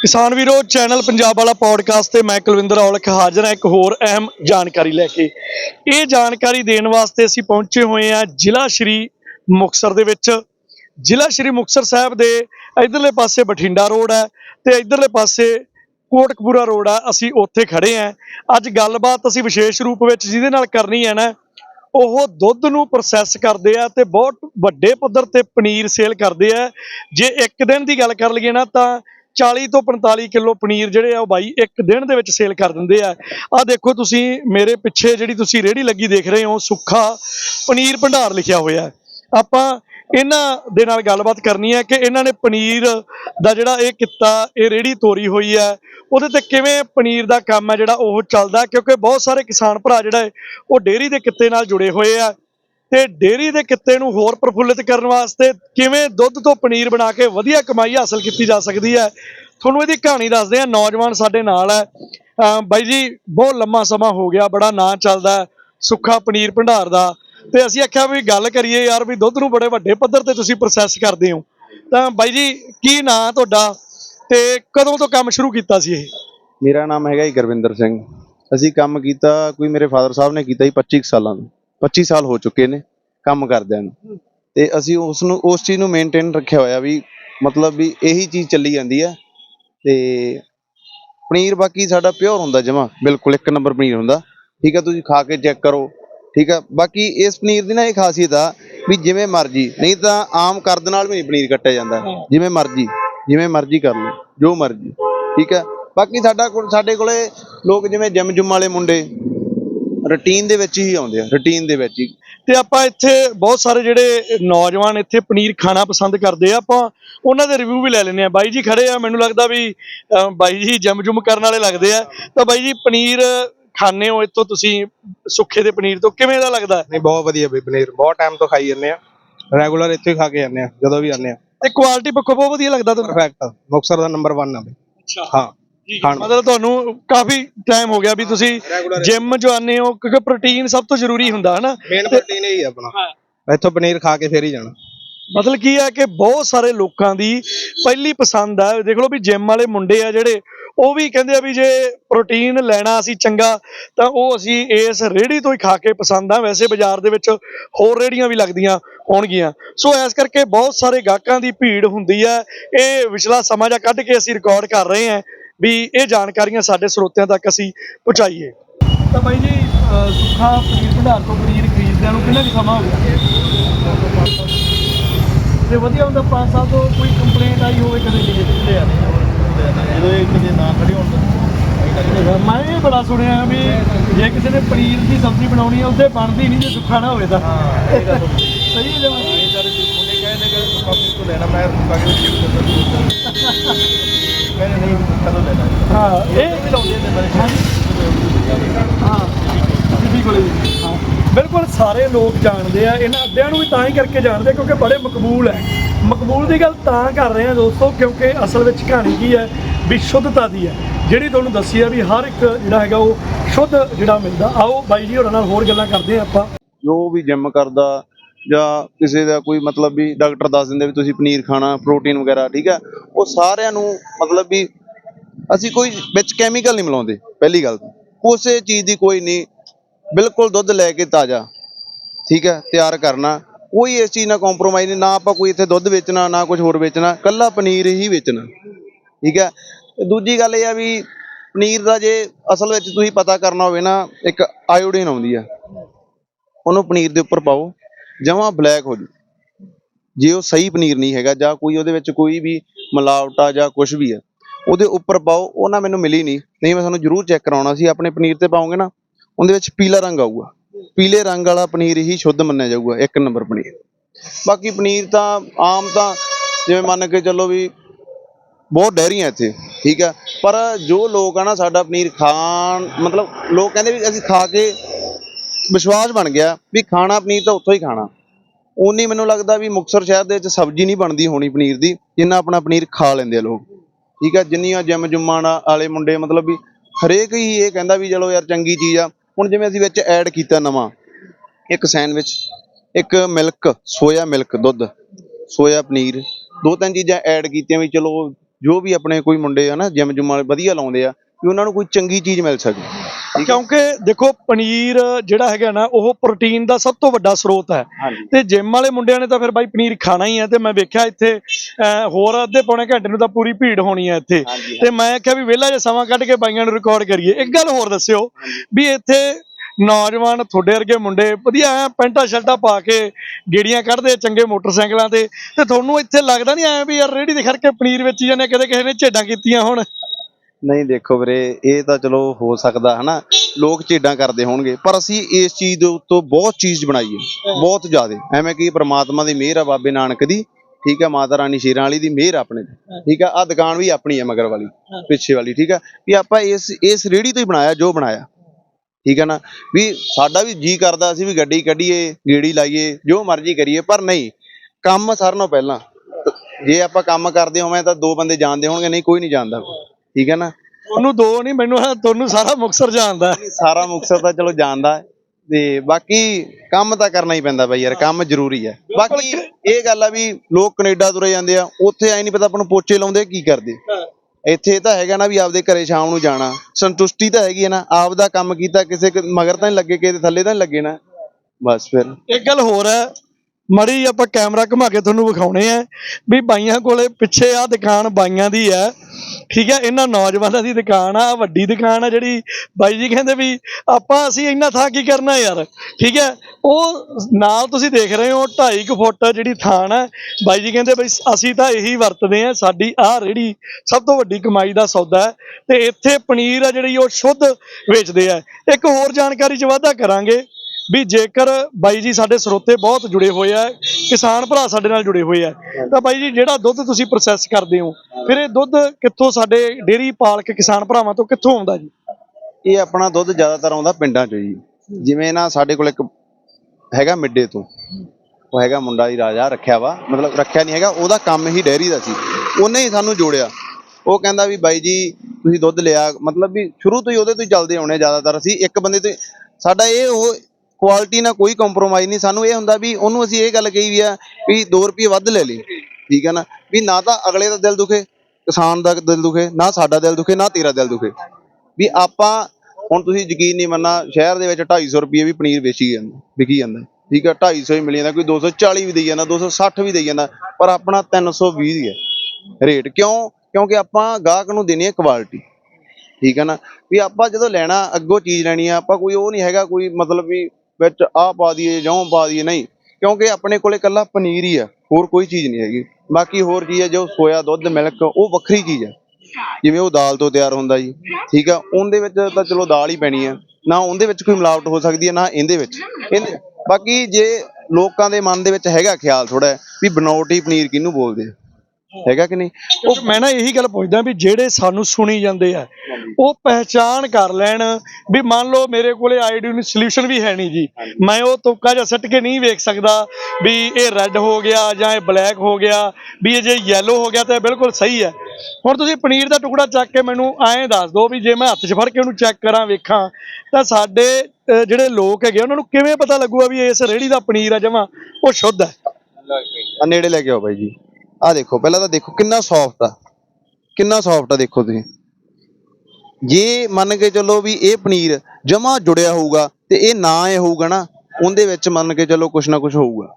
ਕਿਸਾਨ ਵੀਰੋ, ਚੈਨਲ ਪੰਜਾਬ ਵਾਲਾ ਪੌਡਕਾਸਟ ਤੇ ਮੈਂ ਕੁਲਵਿੰਦਰ ਔਲਖ ਹਾਜ਼ਰ ਹਾਂ ਇੱਕ ਹੋਰ ਅਹਿਮ ਜਾਣਕਾਰੀ ਲੈ ਕੇ। ਇਹ ਜਾਣਕਾਰੀ ਦੇਣ ਵਾਸਤੇ ਅਸੀਂ ਪਹੁੰਚੇ ਹੋਏ ਹਾਂ ਜ਼ਿਲ੍ਹਾ ਸ਼੍ਰੀ ਮੁਕਤਸਰ ਦੇ ਵਿੱਚ। ਜ਼ਿਲ੍ਹਾ ਸ਼੍ਰੀ ਮੁਕਤਸਰ ਸਾਹਿਬ ਦੇ ਇਧਰਲੇ ਪਾਸੇ ਬਠਿੰਡਾ ਰੋਡ ਹੈ ਤੇ ਇਧਰਲੇ ਪਾਸੇ ਕੋਟਕਪੂਰਾ ਰੋਡ ਆ। ਅਸੀਂ ਉੱਥੇ ਖੜੇ ਹਾਂ। ਅੱਜ ਗੱਲਬਾਤ ਅਸੀਂ ਵਿਸ਼ੇਸ਼ ਰੂਪ ਵਿੱਚ ਜਿਹਦੇ ਨਾਲ ਕਰਨੀ ਹੈ ਨਾ, ਉਹ ਦੁੱਧ ਨੂੰ ਪ੍ਰੋਸੈਸ ਕਰਦੇ ਆ ਤੇ ਬਹੁਤ ਵੱਡੇ ਪੱਧਰ ਤੇ ਪਨੀਰ ਸੇਲ ਕਰਦੇ ਆ। ਜੇ ਇੱਕ ਦਿਨ ਦੀ ਗੱਲ ਕਰ ਲਈਏ ਨਾ ਤਾਂ 40 ਤੋਂ 45 ਕਿਲੋ ਪਨੀਰ ਜਿਹੜੇ ਆ ਉਹ ਬਾਈ ਇੱਕ ਦਿਨ ਦੇ ਵਿੱਚ ਸੇਲ ਕਰ ਦਿੰਦੇ ਆ। ਆ ਦੇਖੋ ਤੁਸੀਂ ਮੇਰੇ ਪਿੱਛੇ ਜਿਹੜੀ ਤੁਸੀਂ ਰੇੜੀ ਲੱਗੀ ਦੇਖ ਰਹੇ ਹੋ, ਸੁੱਖਾ ਪਨੀਰ ਭੰਡਾਰ ਲਿਖਿਆ ਹੋਇਆ ਹੈ। ਆਪਾਂ ਇਹਨਾਂ ਦੇ ਨਾਲ ਗੱਲਬਾਤ ਕਰਨੀ ਹੈ ਕਿ ਇਹਨਾਂ ਨੇ ਪਨੀਰ ਦਾ ਜਿਹੜਾ ਇਹ ਕਿੱਤਾ, ਇਹ ਰੇੜੀ ਤੋਰੀ ਹੋਈ ਹੈ, ਉਹਦੇ ਤੇ ਕਿਵੇਂ ਪਨੀਰ ਦਾ ਕੰਮ ਹੈ ਜਿਹੜਾ ਉਹ ਚੱਲਦਾ ਕਿਉਂਕਿ ਬਹੁਤ ਸਾਰੇ ਕਿਸਾਨ ਭਰਾ ਜਿਹੜਾ ਹੈ, ਉਹ ਡੇਅਰੀ ਦੇ ਕਿੱਤੇ ਨਾਲ ਜੁੜੇ ਹੋਏ ਆ। ਤੇ ਡੇਅਰੀ ਦੇ ਕਿੱਤੇ ਨੂੰ ਹੋਰ ਪ੍ਰਫੁੱਲਿਤ ਕਰਨ ਵਾਸਤੇ ਕਿਵੇਂ ਦੁੱਧ ਤੋਂ ਪਨੀਰ ਬਣਾ ਕੇ ਵਧੀਆ ਕਮਾਈ ਹਾਸਲ ਕੀਤੀ ਜਾ ਸਕਦੀ ਹੈ, ਤੁਹਾਨੂੰ ਇਹਦੀ ਕਹਾਣੀ ਦੱਸਦੇ ਆ ਨੌਜਵਾਨ ਸਾਡੇ ਨਾਲ ਹੈ। ਬਾਈ ਜੀ, ਬਹੁਤ ਲੰਮਾ ਸਮਾਂ ਹੋ ਗਿਆ, ਬੜਾ ਨਾਂ ਚੱਲਦਾ ਸੁੱਖਾ ਪਨੀਰ ਭੰਡਾਰ ਦਾ। ਤੇ ਅਸੀਂ ਆਖਿਆ ਵੀ ਗੱਲ ਕਰੀਏ ਯਾਰ ਵੀ ਦੁੱਧ ਨੂੰ ਬੜੇ ਵੱਡੇ ਪੱਧਰ ਤੇ ਤੁਸੀਂ ਪ੍ਰੋਸੈਸ ਕਰਦੇ ਹੋ। ਤਾਂ ਬਾਈ ਜੀ, ਕੀ ਨਾਂ ਤੁਹਾਡਾ ਤੇ ਕਦੋਂ ਤੋਂ ਕੰਮ ਸ਼ੁਰੂ ਕੀਤਾ ਸੀ ਇਹ? ਮੇਰਾ ਨਾਮ ਹੈਗਾ ਜੀ ਗੁਰਵਿੰਦਰ ਸਿੰਘ। ਅਸੀਂ ਕੰਮ ਕੀਤਾ, ਕੋਈ ਮੇਰੇ ਫਾਦਰ ਸਾਹਿਬ ਨੇ ਕੀਤਾ ਜੀ 25 ਕੁ ਸਾਲਾਂ ਤੋਂ। 25 ਸਾਲ ਹੋ ਚੁੱਕੇ ਨੇ ਕੰਮ ਕਰਦਿਆਂ ਨੂੰ। ਤੇ ਅਸੀਂ ਉਸ ਨੂੰ ਉਸ ਚੀਜ਼ ਨੂੰ ਮੇਨਟੇਨ ਰੱਖਿਆ ਹੋਇਆ ਵੀ ਮਤਲਬ ਵੀ ਇਹੀ ਚੀਜ਼ ਚੱਲੀ ਜਾਂਦੀ ਹੈ ਤੇ ਪਨੀਰ ਬਾਕੀ ਸਾਡਾ ਪਿਓਰ ਹੁੰਦਾ ਜਮਾ, ਬਿਲਕੁਲ ਇੱਕ ਨੰਬਰ ਪਨੀਰ ਹੁੰਦਾ। ਠੀਕ ਹੈ ਤੁਸੀਂ ਖਾ ਕੇ ਚੈੱਕ ਕਰੋ। ਠੀਕ ਹੈ ਬਾਕੀ ਇਸ ਪਨੀਰ ਦੀ ਨਾ ਇਹ ਖਾਸੀਅਤ ਆ ਵੀ ਜਿਵੇਂ ਮਰਜ਼ੀ, ਨਹੀਂ ਤਾਂ ਆਮ ਕਰਦ ਨਾਲ ਵੀ ਨਹੀਂ ਪਨੀਰ ਕੱਟਿਆ ਜਾਂਦਾ। ਜਿਵੇਂ ਮਰਜ਼ੀ ਜਿਵੇਂ ਮਰਜ਼ੀ ਕਰ ਲਓ, ਜੋ ਮਰਜ਼ੀ। ਠੀਕ ਹੈ ਬਾਕੀ ਸਾਡਾ ਕੋਲ, ਸਾਡੇ ਕੋਲੇ ਲੋਕ ਜਿਵੇਂ ਜਿਮ ਜੁਮ ਵਾਲੇ ਮੁੰਡੇ ਰੁਟੀਨ ਦੇ ਵਿੱਚ ਹੀ ਆਉਂਦੇ ਆ ਰੁਟੀਨ ਦੇ ਵਿੱਚ ਹੀ। ਤੇ ਆਪਾਂ ਇੱਥੇ ਬਹੁਤ ਸਾਰੇ ਜਿਹੜੇ ਨੌਜਵਾਨ ਇੱਥੇ ਪਨੀਰ ਖਾਣਾ ਪਸੰਦ ਕਰਦੇ ਆ ਆਪਾਂ ਉਹਨਾਂ ਦੇ ਰਿਵਿਊ ਵੀ ਲੈ ਲੈਂਦੇ ਆ। ਬਾਈ ਜੀ ਖੜੇ ਆ ਮੈਨੂੰ ਲੱਗਦਾ ਵੀ ਬਾਈ ਜੀ ਜਿਮ ਜੁਮ ਕਰਨ ਵਾਲੇ ਲੱਗਦੇ ਆ। ਤਾਂ ਬਾਈ ਜੀ ਪਨੀਰ ਖਾਣੇ ਹੋ ਇੱਥੋਂ ਤੁਸੀਂ ਸੁੱਖੇ ਦੇ ਪਨੀਰ ਤੋਂ ਕਿਵੇਂ ਦਾ ਲੱਗਦਾ? ਨਹੀਂ ਬਹੁਤ ਵਧੀਆ ਬਈ ਪਨੀਰ ਬਹੁਤ ਟਾਈਮ ਤੋਂ ਖਾਈ ਜਾਂਦੇ ਆ। ਰੈਗੂਲਰ ਇੱਥੇ ਖਾ ਕੇ ਜਾਂਦੇ ਆ ਜਦੋਂ ਵੀ ਆਉਂਦੇ ਆ। ਤੇ ਕੁਆਲਿਟੀ ਪੱਖੋਂ ਬਹੁਤ ਵਧੀਆ ਲੱਗਦਾ ਤੁਹਾਨੂੰ? ਪਰਫੈਕਟ ਮੁਕਤਸਰ ਦਾ ਨੰਬਰ 1 ਆ ਬਈ। ਅੱਛਾ। ਹਾਂ। ਖਾਣ। ਮਤਲਬ ਤੁਹਾਨੂੰ ਕਾਫੀ ਟਾਈਮ ਹੋ ਗਿਆ ਵੀ ਤੁਸੀਂ Regular ਜਿਮ ਜੋ ਆਨੇ ਹੋ ਕਿਉਂਕਿ ਪ੍ਰੋਟੀਨ ਸਭ ਤੋਂ ਜ਼ਰੂਰੀ ਹੁੰਦਾ ਹੈ ਨਾ ਮੇਨ ਪ੍ਰੋਟੀਨ ਹੀ ਆ ਆਪਣਾ। ਇੱਥੋਂ ਪਨੀਰ ਖਾ ਕੇ ਫੇਰ ਹੀ ਜਾਣਾ। ਮਤਲਬ ਕੀ ਹੈ ਕਿ ਬਹੁਤ ਸਾਰੇ ਲੋਕਾਂ ਦੀ ਪਹਿਲੀ ਪਸੰਦ ਹੈ ਦੇਖ ਲਓ ਵੀ ਜਿਮ ਵਾਲੇ ਮੁੰਡੇ ਆ ਜਿਹੜੇ ਉਹ ਵੀ ਕਹਿੰਦੇ ਆ ਵੀ ਜੇ ਪ੍ਰੋਟੀਨ ਲੈਣਾ ਅਸੀਂ ਚੰਗਾ ਤਾਂ ਉਹ ਅਸੀਂ ਇਸ ਰੇੜੀ ਤੋਂ ਹੀ ਖਾ ਕੇ ਪਸੰਦ ਆ। ਵੈਸੇ ਬਾਜ਼ਾਰ ਦੇ ਵਿੱਚ ਹੋਰ ਰੇੜੀਆਂ ਵੀ ਲੱਗਦੀਆਂ ਹੋਣਗੀਆਂ। ਸੋ ਇਸ ਕਰਕੇ ਬਹੁਤ ਸਾਰੇ ਗਾਹਕਾਂ ਦੀ ਭੀੜ ਹੁੰਦੀ ਹੈ ਇਹ ਵਿਚਲਾ ਸਮਾਂ ਜਿਹਾ ਕੱਢ ਕੇ ਅਸੀਂ ਰਿਕਾਰਡ ਕਰ ਰਹੇ ਹਾਂ ਵੀ ਇਹ ਜਾਣਕਾਰੀਆਂ ਸਾਡੇ ਸਰੋਤਿਆਂ ਤੱਕ ਅਸੀਂ ਪਹੁੰਚਾਈਏ। ਤਾਂ ਬਾਈ ਜੀ ਸੁੱਖਾ ਪਨੀਰ ਭੰਡਾਰ ਤੋਂ ਪਨੀਰ ਖਰੀਦਦਿਆਂ ਨੂੰ ਕਿੰਨਾ ਕੁ ਸਮਾਂ ਹੋ ਗਿਆ? ਤੇ ਵਧੀਆ ਹੁੰਦਾ 5 ਸਾਲ ਤੋਂ ਕੋਈ ਕੰਪਲੇਂਟ ਆਈ ਹੋਵੇ ਕਦੇ ਨਹੀਂ ਦਿੱਤੇ ਆ ਜਦੋਂ ਇਹ ਕਿਤੇ ਨਾ ਖੜੇ ਹੋਣ ਤਾਂ ਮੈਂ ਇਹ ਬੜਾ ਸੁਣਿਆ ਵੀ ਜੇ ਕਿਸੇ ਨੇ ਪਨੀਰ ਦੀ ਸਬਜ਼ੀ ਬਣਾਉਣੀ ਹੈ ਉਹਦੇ ਬਣਦੀ ਨਹੀਂ ਜੇ ਸੁੱਖਾ ਨਾ ਹੋਵੇ ਤਾਂ। ਹਾਂ ਇਹ ਗੱਲ ਸਹੀ ਹੈ ਜਮਾਂ। ਇਹ ਸਾਰੇ ਮੁੰਡੇ ਕਹਿੰਦੇ ਕਿ ਕੰਪਨੀ ਤੋਂ ਲੈਣਾ ਮੈਂ ਰੁਕਾ ਕੇ ਚੀਜ਼ ਕਰਦਾ ਕਹਿੰਦੇ ਨਹੀਂ ਕਦੋਂ ਲੈਣਾ ਹਾਂ ਇਹ ਵੀ ਲਾਉਂਦੇ ਨੇ ਮੇਰੇ ਹਾਂ। ਬੀਬੀ ਕੋਲੇ ਵੀ। ਹਾਂ। ਬਿਲਕੁਲ ਸਾਰੇ ਲੋਕ ਜਾਣਦੇ ਆ ਇਹਨਾਂ ਅੱਡਿਆਂ ਨੂੰ ਵੀ ਤਾਂ ਹੀ ਕਰਕੇ ਜਾਣਦੇ ਕਿਉਂਕਿ ਬੜੇ ਮਕਬੂਲ ਹੈ ਮਕਬੂਲ ਦੀ ਗੱਲ ਤਾਂ ਕਰ ਰਹੇ ਆ ਦੋਸਤੋ ਕਿਉਂਕਿ ਅਸਲ ਵਿੱਚ ਕਹਾਣੀ ਕੀ ਹੈ ਵੀ ਸ਼ੁੱਧਤਾ ਦੀ ਹੈ ਜਿਹੜੀ ਤੁਹਾਨੂੰ ਦੱਸੀ ਹੈ ਵੀ ਹਰ ਇੱਕ ਜਿਹੜਾ ਹੈਗਾ ਉਹ ਸ਼ੁੱਧ ਜਿਹੜਾ ਮਿਲਦਾ। ਆਓ ਬਾਈ ਜੀ ਹੋਰਾਂ ਨਾਲ ਹੋਰ ਗੱਲਾਂ ਕਰਦੇ ਆ ਆਪਾਂ। ਜੋ ਵੀ ਜਿਮ ਕਰਦਾ ਜਾਂ ਕਿਸੇ ਦਾ ਕੋਈ ਮਤਲਬ ਵੀ ਡਾਕਟਰ ਦੱਸ ਦਿੰਦੇ ਵੀ ਤੁਸੀਂ ਪਨੀਰ ਖਾਣਾ ਪ੍ਰੋਟੀਨ ਵਗੈਰਾ, ਠੀਕ ਹੈ? ਉਹ ਸਾਰਿਆਂ ਨੂੰ ਮਤਲਬ ਵੀ ਅਸੀਂ ਕੋਈ ਵਿੱਚ ਕੈਮੀਕਲ ਨਹੀਂ ਮਿਲਾਉਂਦੇ, ਪਹਿਲੀ ਗੱਲ ਤਾਂ। ਉਸੇ ਚੀਜ਼ ਦੀ ਕੋਈ ਨਹੀਂ, ਬਿਲਕੁਲ ਦੁੱਧ ਲੈ ਕੇ ਤਾਜ਼ਾ, ਠੀਕ ਹੈ? ਤਿਆਰ ਕਰਨਾ। ਕੋਈ ਇਸ ਚੀਜ਼ ਨਾਲ ਕੰਪਰੋਮਾਈਜ਼ ਨਹੀਂ, ਨਾ ਆਪਾਂ ਕੋਈ ਇੱਥੇ ਦੁੱਧ ਵੇਚਣਾ, ਨਾ ਕੁਝ ਹੋਰ ਵੇਚਣਾ ਕੱਲਾ ਪਨੀਰ ਹੀ ਵੇਚਣਾ, ਠੀਕ ਹੈ? ਦੂਜੀ ਗੱਲ ਇਹ ਆ ਵੀ ਪਨੀਰ ਦਾ ਜੇ ਅਸਲ ਵਿੱਚ ਤੁਸੀਂ ਪਤਾ ਕਰਨਾ ਹੋਵੇ ਨਾ, ਇੱਕ ਆਇਓਡੀਨ ਆਉਂਦੀ ਆ। ਉਹਨੂੰ ਪਨੀਰ ਦੇ ਉੱਪਰ ਪਾਓ। ਜਮਾਂ ਬਲੈਕ ਹੋ ਜੂ। ਜੇ ਉਹ ਸਹੀ ਪਨੀਰ ਨਹੀਂ ਹੈਗਾ ਜਾਂ ਕੋਈ ਉਹਦੇ ਵਿੱਚ ਕੋਈ ਵੀ ਮਿਲਾਵਟ ਆ ਜਾਂ ਕੁਝ ਵੀ ਹੈ ਉਹਦੇ ਉੱਪਰ ਪਾਓ, ਉਹ ਨਾ ਮੈਨੂੰ ਮਿਲੀ ਨਹੀਂ। ਨਹੀਂ, ਮੈਂ ਤੁਹਾਨੂੰ ਜ਼ਰੂਰ ਚੈੱਕ ਕਰਾਉਣਾ ਸੀ, ਆਪਣੇ ਪਨੀਰ ਤੇ ਪਾਉਂਗੇ ਨਾ, ਉਹਦੇ ਵਿੱਚ ਪੀਲਾ ਰੰਗ ਆਊਗਾ। ਪੀਲੇ ਰੰਗ ਵਾਲਾ ਪਨੀਰ ਹੀ ਸ਼ੁੱਧ ਮੰਨਿਆ ਜਾਊਗਾ, ਇੱਕ ਨੰਬਰ ਪਨੀਰ। ਬਾਕੀ ਪਨੀਰ ਤਾਂ ਆਮ ਤਾਂ ਜਿਵੇਂ ਮੰਨ ਕੇ ਚੱਲੋ ਵੀ ਬਹੁਤ ਡੈਰੀਆਂ ਇੱਥੇ, ਠੀਕ ਆ। ਪਰ ਜੋ ਲੋਕ ਆ ਨਾ, ਸਾਡਾ ਪਨੀਰ ਖਾਣ, ਮਤਲਬ ਲੋਕ ਕਹਿੰਦੇ ਵੀ ਅਸੀਂ ਖਾ ਕੇ ਵਿਸ਼ਵਾਸ ਬਣ ਗਿਆ ਵੀ ਖਾਣਾ ਪਨੀਰ ਤਾਂ ਉੱਥੋਂ ਹੀ ਖਾਣਾ। ਉਨੀ ਮੈਨੂੰ ਲੱਗਦਾ ਵੀ ਮੁਕਤਸਰ ਸ਼ਹਿਰ ਦੇ ਵਿੱਚ ਸਬਜ਼ੀ ਨਹੀਂ ਬਣਦੀ ਹੋਣੀ ਪਨੀਰ ਦੀ, ਜਿੰਨਾ ਆਪਣਾ ਪਨੀਰ ਖਾ ਲੈਂਦੇ ਆ ਲੋਕ। ਠੀਕ ਆ, ਜਿੰਨੀਆਂ ਜਿਮ ਜੁਮਾਂ ਨਾ- ਵਾਲੇ ਮੁੰਡੇ, ਮਤਲਬ ਵੀ ਹਰੇਕ ਹੀ ਇਹ ਕਹਿੰਦਾ ਵੀ ਚਲੋ ਯਾਰ ਚੰਗੀ ਚੀਜ਼ ਆ। ਹੁਣ ਜਿਵੇਂ ਅਸੀਂ ਵਿੱਚ ਐਡ ਕੀਤਾ ਨਵਾਂ, ਇੱਕ ਸੈਂਡਵਿਚ, ਇੱਕ ਮਿਲਕ, ਸੋਇਆ ਮਿਲਕ, ਦੁੱਧ, ਸੋਇਆ ਪਨੀਰ, ਦੋ ਤਿੰਨ ਚੀਜ਼ਾਂ ਐਡ ਕੀਤੀਆਂ ਵੀ ਚਲੋ ਜੋ ਵੀ ਆਪਣੇ ਕੋਈ ਮੁੰਡੇ ਹਨਾ ਜਿਮ ਜੁਮ ਵਾਲੇ ਵਧੀਆ ਲਾਉਂਦੇ ਆ। ਵੀ ਉਹਨਾਂ ਨੂੰ ਕੋਈ ਚੰਗੀ ਚੀਜ਼ ਮਿਲ ਸਕੇ ਠੀਕ ਹੈ। ਕਿਉਂਕਿ ਦੇਖੋ ਪਨੀਰ ਜਿਹੜਾ ਹੈਗਾ ਨਾ ਉਹ ਪ੍ਰੋਟੀਨ ਦਾ ਸਭ ਤੋਂ ਵੱਡਾ ਸਰੋਤ ਹੈ। ਹਾਂਜੀ। ਤੇ ਜਿਮ ਵਾਲੇ ਮੁੰਡਿਆਂ ਨੇ ਤਾਂ ਫਿਰ ਬਾਈ ਪਨੀਰ ਖਾਣਾ ਹੀ ਹੈ ਤੇ ਮੈਂ ਵੇਖਿਆ ਇੱਥੇ ਅਹ, ਹੋਰ ਅੱਧੇ ਪੌਣੇ ਘੰਟੇ ਨੂੰ ਤਾਂ ਪੂਰੀ ਭੀੜ ਹੋਣੀ ਹੈ ਇੱਥੇ। ਹਾਂਜੀ ਤੇ ਮੈਂ ਕਿਹਾ ਵੀ ਵਿਹਲਾ ਜਿਹਾ ਸਮਾਂ ਕੱਢ ਕੇ ਬਾਈਆਂ ਨੂੰ ਰਿਕਾਰਡ ਕਰੀਏ। ਇੱਕ ਗੱਲ ਹੋਰ ਦੱਸਿਓ ਵੀ ਇੱਥੇ ਨੌਜਵਾਨ ਤੁਹਾਡੇ ਵਰਗੇ ਮੁੰਡੇ ਵਧੀਆ ਐ ਪੈਂਟਾ ਸ਼ਰਟਾਂ ਪਾ ਕੇ ਗੇੜੀਆਂ ਕੱਢਦੇ ਚੰਗੇ ਮੋਟਰਸਾਈਕਲਾਂ ਤੇ। ਤੇ ਤੁਹਾਨੂੰ ਇੱਥੇ ਲੱਗਦਾ ਨਹੀਂ ਐ ਵੀ ਯਾਰ ਰੇੜੀ ਦੇ ਖੜ ਕੇ ਪਨੀਰ ਵੇਚੀ ਜਾਂਦੇ ਕਦੇ ਕਿਸੇ ਨੇ ਝੇਡਾਂ ਕੀਤੀਆਂ ਹੁਣ? ਨਹੀਂ ਦੇਖੋ ਵੀਰੇ, ਇਹ ਤਾਂ ਚਲੋ ਹੋ ਸਕਦਾ, ਹਨਾ? ਲੋਕ ਝੇਡਾਂ ਕਰਦੇ ਹੋਣਗੇ, ਪਰ ਅਸੀਂ ਇਸ ਚੀਜ਼ ਦੇ ਉੱਤੋਂ ਬਹੁਤ ਚੀਜ਼ ਬਣਾਈ ਹੈ, ਬਹੁਤ ਜ਼ਿਆਦਾ। ਐਵੇਂ ਕਿ ਪ੍ਰਮਾਤਮਾ ਦੀ ਮਿਹਰ ਆ, ਬਾਬੇ ਨਾਨਕ ਦੀ, ਠੀਕ ਹੈ ਮਾਤਾ ਰਾਣੀ ਸ਼ੇਰਾਂ ਵਾਲੀ ਦੀ ਮਿਹਰ ਆ ਆਪਣੇ ਤੇ, ਠੀਕ ਆ? ਆ ਦੁਕਾਨ ਵੀ ਆਪਣੀ ਹੈ ਮਗਰ ਵਾਲੀ, ਪਿੱਛੇ ਵਾਲੀ, ਠੀਕ ਆ? ਵੀ ਆਪਾਂ ਇਸ ਇਸ ਰੇੜੀ ਤੋਂ ਹੀ ਬਣਾਇਆ, ਜੋ ਬਣਾਇਆ, ਠੀਕ ਹੈ ਨਾ? ਵੀ ਸਾਡਾ ਵੀ ਜੀ ਕਰਦਾ, ਅਸੀਂ ਵੀ ਗੱਡੀ ਕੱਢੀਏ ਗੇੜੀ ਲਾਈਏ, ਜੋ ਮਰਜ਼ੀ ਕਰੀਏ, ਪਰ ਨਹੀਂ, ਕੰਮ ਸਾਰਿਆਂ ਨਾਲੋਂ ਪਹਿਲਾਂ, ਜੇ ਆਪਾਂ ਕੰਮ ਕਰਦੇ ਹੋਵੇਂ ਤਾਂ ਦੋ ਬੰਦੇ ਜਾਣਦੇ ਹੋਣਗੇ, ਨਹੀਂ, ਕੋਈ ਨਹੀਂ ਜਾਣਦਾ। ਠੀਕ ਹੈ ਨਾ? ਤੁਹਾਨੂੰ ਦੋ ਨਹੀਂ ਮੈਨੂੰ ਤੁਹਾਨੂੰ ਸਾਰਾ ਮੁਕਸਰ ਜਾਣਦਾ ਸਾਰਾ ਮੁਕਤਸਰ ਤਾਂ ਚਲੋ ਜਾਣਦਾ ਤੇ ਬਾਕੀ ਕੰਮ ਤਾਂ ਕਰਨਾ ਹੀ ਪੈਂਦਾ ਬਾਈ ਯਾਰ ਕੰਮ ਜ਼ਰੂਰੀ ਹੈ। ਬਾਕੀ ਇਹ ਗੱਲ ਆ ਵੀ ਲੋਕ ਕੈਨੇਡਾ ਤੁਰੇ ਜਾਂਦੇ ਆ ਉੱਥੇ ਐ ਨਹੀਂ ਪਤਾ ਆਪਾਂ ਨੂੰ ਪੋਚੇ ਲਾਉਂਦੇ ਕੀ ਕਰਦੇ। ਇੱਥੇ ਤਾਂ ਹੈਗਾ ਨਾ ਵੀ ਆਪਦੇ ਘਰੇ ਸ਼ਾਮ ਨੂੰ ਜਾਣਾ। ਸੰਤੁਸ਼ਟੀ ਤਾਂ ਹੈਗੀ ਹੈ ਨਾ ਆਪ ਦਾ ਕੰਮ ਕੀਤਾ ਕਿਸੇ ਮਗਰ ਤਾਂ ਨਹੀਂ ਲੱਗੇ ਕਿਸੇ ਥੱਲੇ ਤਾਂ ਨਹੀਂ ਲੱਗੇ ਨਾ। ਬਸ ਫਿਰ। ਇੱਕ ਗੱਲ ਹੋਰ ਹੈ ਮੜੀ ਆਪਾਂ ਕੈਮਰਾ ਘੁਮਾ ਕੇ ਤੁਹਾਨੂੰ ਵਿਖਾਉਣੇ ਆ ਵੀ ਬਾਈਆਂ ਕੋਲੇ ਪਿੱਛੇ ਆ ਦੁਕਾਨ ਬਾਈਆਂ ਦੀ ਹੈ। ਠੀਕ ਹੈ, ਇਹਨਾਂ ਨੌਜਵਾਨਾਂ ਦੀ ਦੁਕਾਨ ਆ ਵੱਡੀ ਦੁਕਾਨ ਆ ਜਿਹੜੀ। ਬਾਈ ਜੀ ਕਹਿੰਦੇ ਵੀ ਆਪਾਂ ਅਸੀਂ ਇੰਨਾ ਥਾਂ ਕੀ ਕਰਨਾ ਯਾਰ? ਠੀਕ ਹੈ, ਉਹ ਨਾਲ ਤੁਸੀਂ ਦੇਖ ਰਹੇ ਹੋ 2.5 ਕੁ ਫੁੱਟ ਜਿਹੜੀ ਥਾਨ ਹੈ ਬਾਈ ਜੀ ਕਹਿੰਦੇ ਬਈ ਅਸੀਂ ਤਾਂ ਇਹੀ ਵਰਤਦੇ ਆ, ਸਾਡੀ ਆਹ ਰੇੜੀ ਸਭ ਤੋਂ ਵੱਡੀ ਕਮਾਈ ਦਾ ਸੌਦਾ ਹੈ। ਤੇ ਇੱਥੇ ਪਨੀਰ ਆ ਜਿਹੜੀ ਉਹ ਸ਼ੁੱਧ ਵੇਚਦੇ ਆ। ਇੱਕ ਹੋਰ ਜਾਣਕਾਰੀ ਚ ਵਾਧਾ ਕਰਾਂਗੇ। ਵੀ ਜੇਕਰ ਬਾਈ ਜੀ ਸਾਡੇ ਸਰੋਤੇ ਬਹੁਤ ਜੁੜੇ ਹੋਏ ਆ, ਕਿਸਾਨ ਭਰਾ ਸਾਡੇ ਨਾਲ ਜੁੜੇ ਹੋਏ ਆ, ਤਾਂ ਬਾਈ ਜੀ ਜਿਹੜਾ ਦੁੱਧ ਤੁਸੀਂ ਪ੍ਰੋਸੈਸ ਕਰਦੇ ਹੋ, ਫਿਰ ਇਹ ਦੁੱਧ ਕਿੱਥੋਂ ਸਾਡੇ ਡੇਰੀ ਪਾਲਕ ਕਿਸਾਨ ਭਰਾਵਾਂ ਤੋਂ ਕਿੱਥੋਂ ਆਉਂਦਾ ਜੀ? ਇਹ ਆਪਣਾ ਦੁੱਧ ਜ਼ਿਆਦਾਤਰ ਆਉਂਦਾ ਪਿੰਡਾਂ ਚੋਂ ਜੀ। ਜਿਵੇਂ ਨਾ ਸਾਡੇ ਕੋਲ ਇੱਕ ਹੈਗਾ ਮਿੱਡੇ ਤੋਂ, ਉਹ ਹੈਗਾ ਮੁੰਡਾ ਹੀ ਰਾਜਾ, ਰੱਖਿਆ ਵਾ, ਮਤਲਬ ਰੱਖਿਆ ਨਹੀਂ ਹੈਗਾ, ਉਹਦਾ ਕੰਮ ਹੀ ਡੈਰੀ ਦਾ ਸੀ। ਉਹਨੇ ਹੀ ਸਾਨੂੰ ਜੋੜਿਆ। ਉਹ ਕਹਿੰਦਾ ਵੀ ਬਾਈ ਜੀ, ਤੁਸੀਂ ਦੁੱਧ ਲਿਆ, ਮਤਲਬ ਵੀ ਸ਼ੁਰੂ ਤੋਂ ਹੀ ਉਹਦੇ ਤੋਂ ਹੀ ਚੱਲਦੇ ਆਉਣੇ ਜ਼ਿਆਦਾਤਰ। ਅਸੀਂ ਇੱਕ ਬੰਦੇ ਤੋਂ ਸਾਡਾ ਇਹ ਉਹ ਕੁਆਲਿਟੀ ਨਾਲ ਕੋਈ ਕੰਪਰੋਮਾਈਜ਼ ਨਹੀਂ। ਸਾਨੂੰ ਇਹ ਹੁੰਦਾ ਵੀ ਉਹਨੂੰ ਅਸੀਂ ਇਹ ਗੱਲ ਕਹੀ ਵੀ ਆ ਵੀ 2 ਰੁਪਏ ਵੱਧ ਲੈ ਲਈ ਠੀਕ ਹੈ ਨਾ? ਵੀ ਨਾ ਤਾਂ ਅਗਲੇ ਦਾ ਦਿਲ ਦੁਖੇ, ਕਿਸਾਨ ਦਾ ਦਿਲ ਦੁਖੇ, ਨਾ ਸਾਡਾ ਦਿਲ ਦੁਖੇ, ਨਾ ਤੇਰਾ ਦਿਲ ਦੁਖੇ। ਵੀ ਆਪਾਂ, ਹੁਣ ਤੁਸੀਂ ਯਕੀਨ ਨਹੀਂ ਮੰਨਣਾ, ਸ਼ਹਿਰ ਦੇ ਵਿੱਚ 250 ਰੁਪਏ ਵੀ ਪਨੀਰ ਵੇਚੀ ਜਾਂਦਾ, ਵਿਕੀ ਜਾਂਦਾ। ਠੀਕ ਹੈ? 250 ਹੀ ਮਿਲ ਜਾਂਦਾ, ਕੋਈ 240 ਵੀ ਦੇਈ ਜਾਂਦਾ 260 ਵੀ ਦੇਈ ਜਾਂਦਾ, ਪਰ ਆਪਣਾ 320 ਹੀ ਹੈ ਰੇਟ। ਕਿਉਂ? ਕਿਉਂਕਿ ਆਪਾਂ ਗਾਹਕ ਨੂੰ ਦੇਣੀ ਹੈ ਕੁਆਲਿਟੀ ਠੀਕ ਹੈ ਨਾ? ਵੀ ਆਪਾਂ ਜਦੋਂ ਲੈਣਾ, ਅੱਗੋਂ ਚੀਜ਼ ਲੈਣੀ ਆ, ਆਪਾਂ ਕੋਈ ਉਹ ਨਹੀਂ ਹੈਗਾ, ਕੋਈ ਮਤਲਬ ਵੀ ਵਿੱਚ ਆਹ ਪਾ ਦਈਏ ਜਾਂ ਪਾ ਦਈਏ, ਨਹੀਂ। ਕਿਉਂਕਿ ਆਪਣੇ ਕੋਲੇ ਇਕੱਲਾ ਪਨੀਰ ਹੀ ਆ, ਹੋਰ ਕੋਈ ਚੀਜ਼ ਨਹੀਂ ਹੈਗੀ। ਬਾਕੀ ਹੋਰ ਚੀਜ਼ ਹੈ ਜੋ ਸੋਇਆ ਦੁੱਧ, ਮਿਲਕ, ਉਹ ਵੱਖਰੀ ਚੀਜ਼ ਹੈ ਜਿਵੇਂ ਉਹ ਦਾਲ ਤੋਂ ਤਿਆਰ ਹੁੰਦਾ ਜੀ, ਠੀਕ ਆ? ਉਹਦੇ ਵਿੱਚ ਤਾਂ ਚਲੋ ਦਾਲ ਹੀ ਪੈਣੀ ਆ। ਨਾ ਉਹਦੇ ਵਿੱਚ ਕੋਈ ਮਿਲਾਵਟ ਹੋ ਸਕਦੀ ਹੈ ਨਾ ਇਹਦੇ ਵਿੱਚ। ਇਹਦੇ ਬਾਕੀ ਜੇ ਲੋਕਾਂ ਦੇ ਮਨ ਦੇ ਵਿੱਚ ਹੈਗਾ ਖਿਆਲ ਥੋੜਾ ਵੀ ਬਨੌਟੀ ਪਨੀਰ ਕਿਹਨੂੰ ਬੋਲਦੇ ਆ? ਹੈਗਾ ਕਿ ਨਹੀਂ? ਉਹ ਮੈਂ ਨਾ ਇਹੀ ਗੱਲ ਪੁੱਛਦਾ ਵੀ ਜਿਹੜੇ ਸਾਨੂੰ ਸੁਣੀ ਜਾਂਦੇ ਆ ਉਹ ਪਹਿਚਾਨ ਕਰ ਲੈਣ ਵੀ ਮੰਨ ਲਓ ਮੇਰੇ ਕੋਲੇ ਆਈਡੀ ਨੂੰ ਸੋਲੂਸ਼ਨ ਵੀ ਹੈ ਨਹੀਂ ਜੀ। ਮੈਂ ਉਹ ਤੁੱਕਾ ਜਿਹਾ ਸੱਟ ਕੇ ਨਹੀਂ ਵੇਖ ਸਕਦਾ ਵੀ ਇਹ ਰੈੱਡ ਹੋ ਗਿਆ ਜਾਂ ਇਹ ਬਲੈਕ ਹੋ ਗਿਆ ਵੀ ਇਹ ਜੇ ਯੈਲੋ ਹੋ ਗਿਆ ਤਾਂ ਇਹ ਬਿਲਕੁਲ ਸਹੀ ਹੈ। ਹੁਣ ਤੁਸੀਂ ਪਨੀਰ ਦਾ ਟੁਕੜਾ ਚੱਕ ਕੇ ਮੈਨੂੰ ਐਂ ਦੱਸ ਦਿਓ ਵੀ ਜੇ ਮੈਂ ਹੱਥ 'ਚ ਫੜ ਕੇ ਉਹਨੂੰ ਚੈੱਕ ਕਰਾਂ ਵੇਖਾਂ ਤਾਂ ਸਾਡੇ ਜਿਹੜੇ ਲੋਕ ਹੈਗੇ ਉਹਨਾਂ ਨੂੰ ਕਿਵੇਂ ਪਤਾ ਲੱਗੂਗਾ ਵੀ ਇਸ ਰੇੜੀ ਦਾ ਪਨੀਰ ਆ ਜਮਾ ਉਹ ਸ਼ੁੱਧ ਹੈ। ਨੇੜੇ ਲੈ ਕੇ ਆਓ ਬਾਈ ਜੀ। ਆ ਦੇਖੋ, ਪਹਿਲਾਂ ਤਾਂ ਦੇਖੋ ਕਿੰਨਾ ਸੌਫਟ ਆ। ਕਿੰਨਾ ਸੌਫਟ ਆ ਦੇਖੋ ਤੁਸੀਂ। ਜੇ ਮੰਨ ਕੇ ਚੱਲੋ ਵੀ ਇਹ ਪਨੀਰ ਜਮਾ ਜੁੜਿਆ ਹੋਊਗਾ ਤੇ ਇਹ ਨਾ ਇਹ ਹੋਊਗਾ ਨਾ, ਉਹਦੇ ਵਿੱਚ ਮੰਨ ਕੇ ਚੱਲੋ ਕੁਛ ਨਾ ਕੁਛ ਹੋਊਗਾ।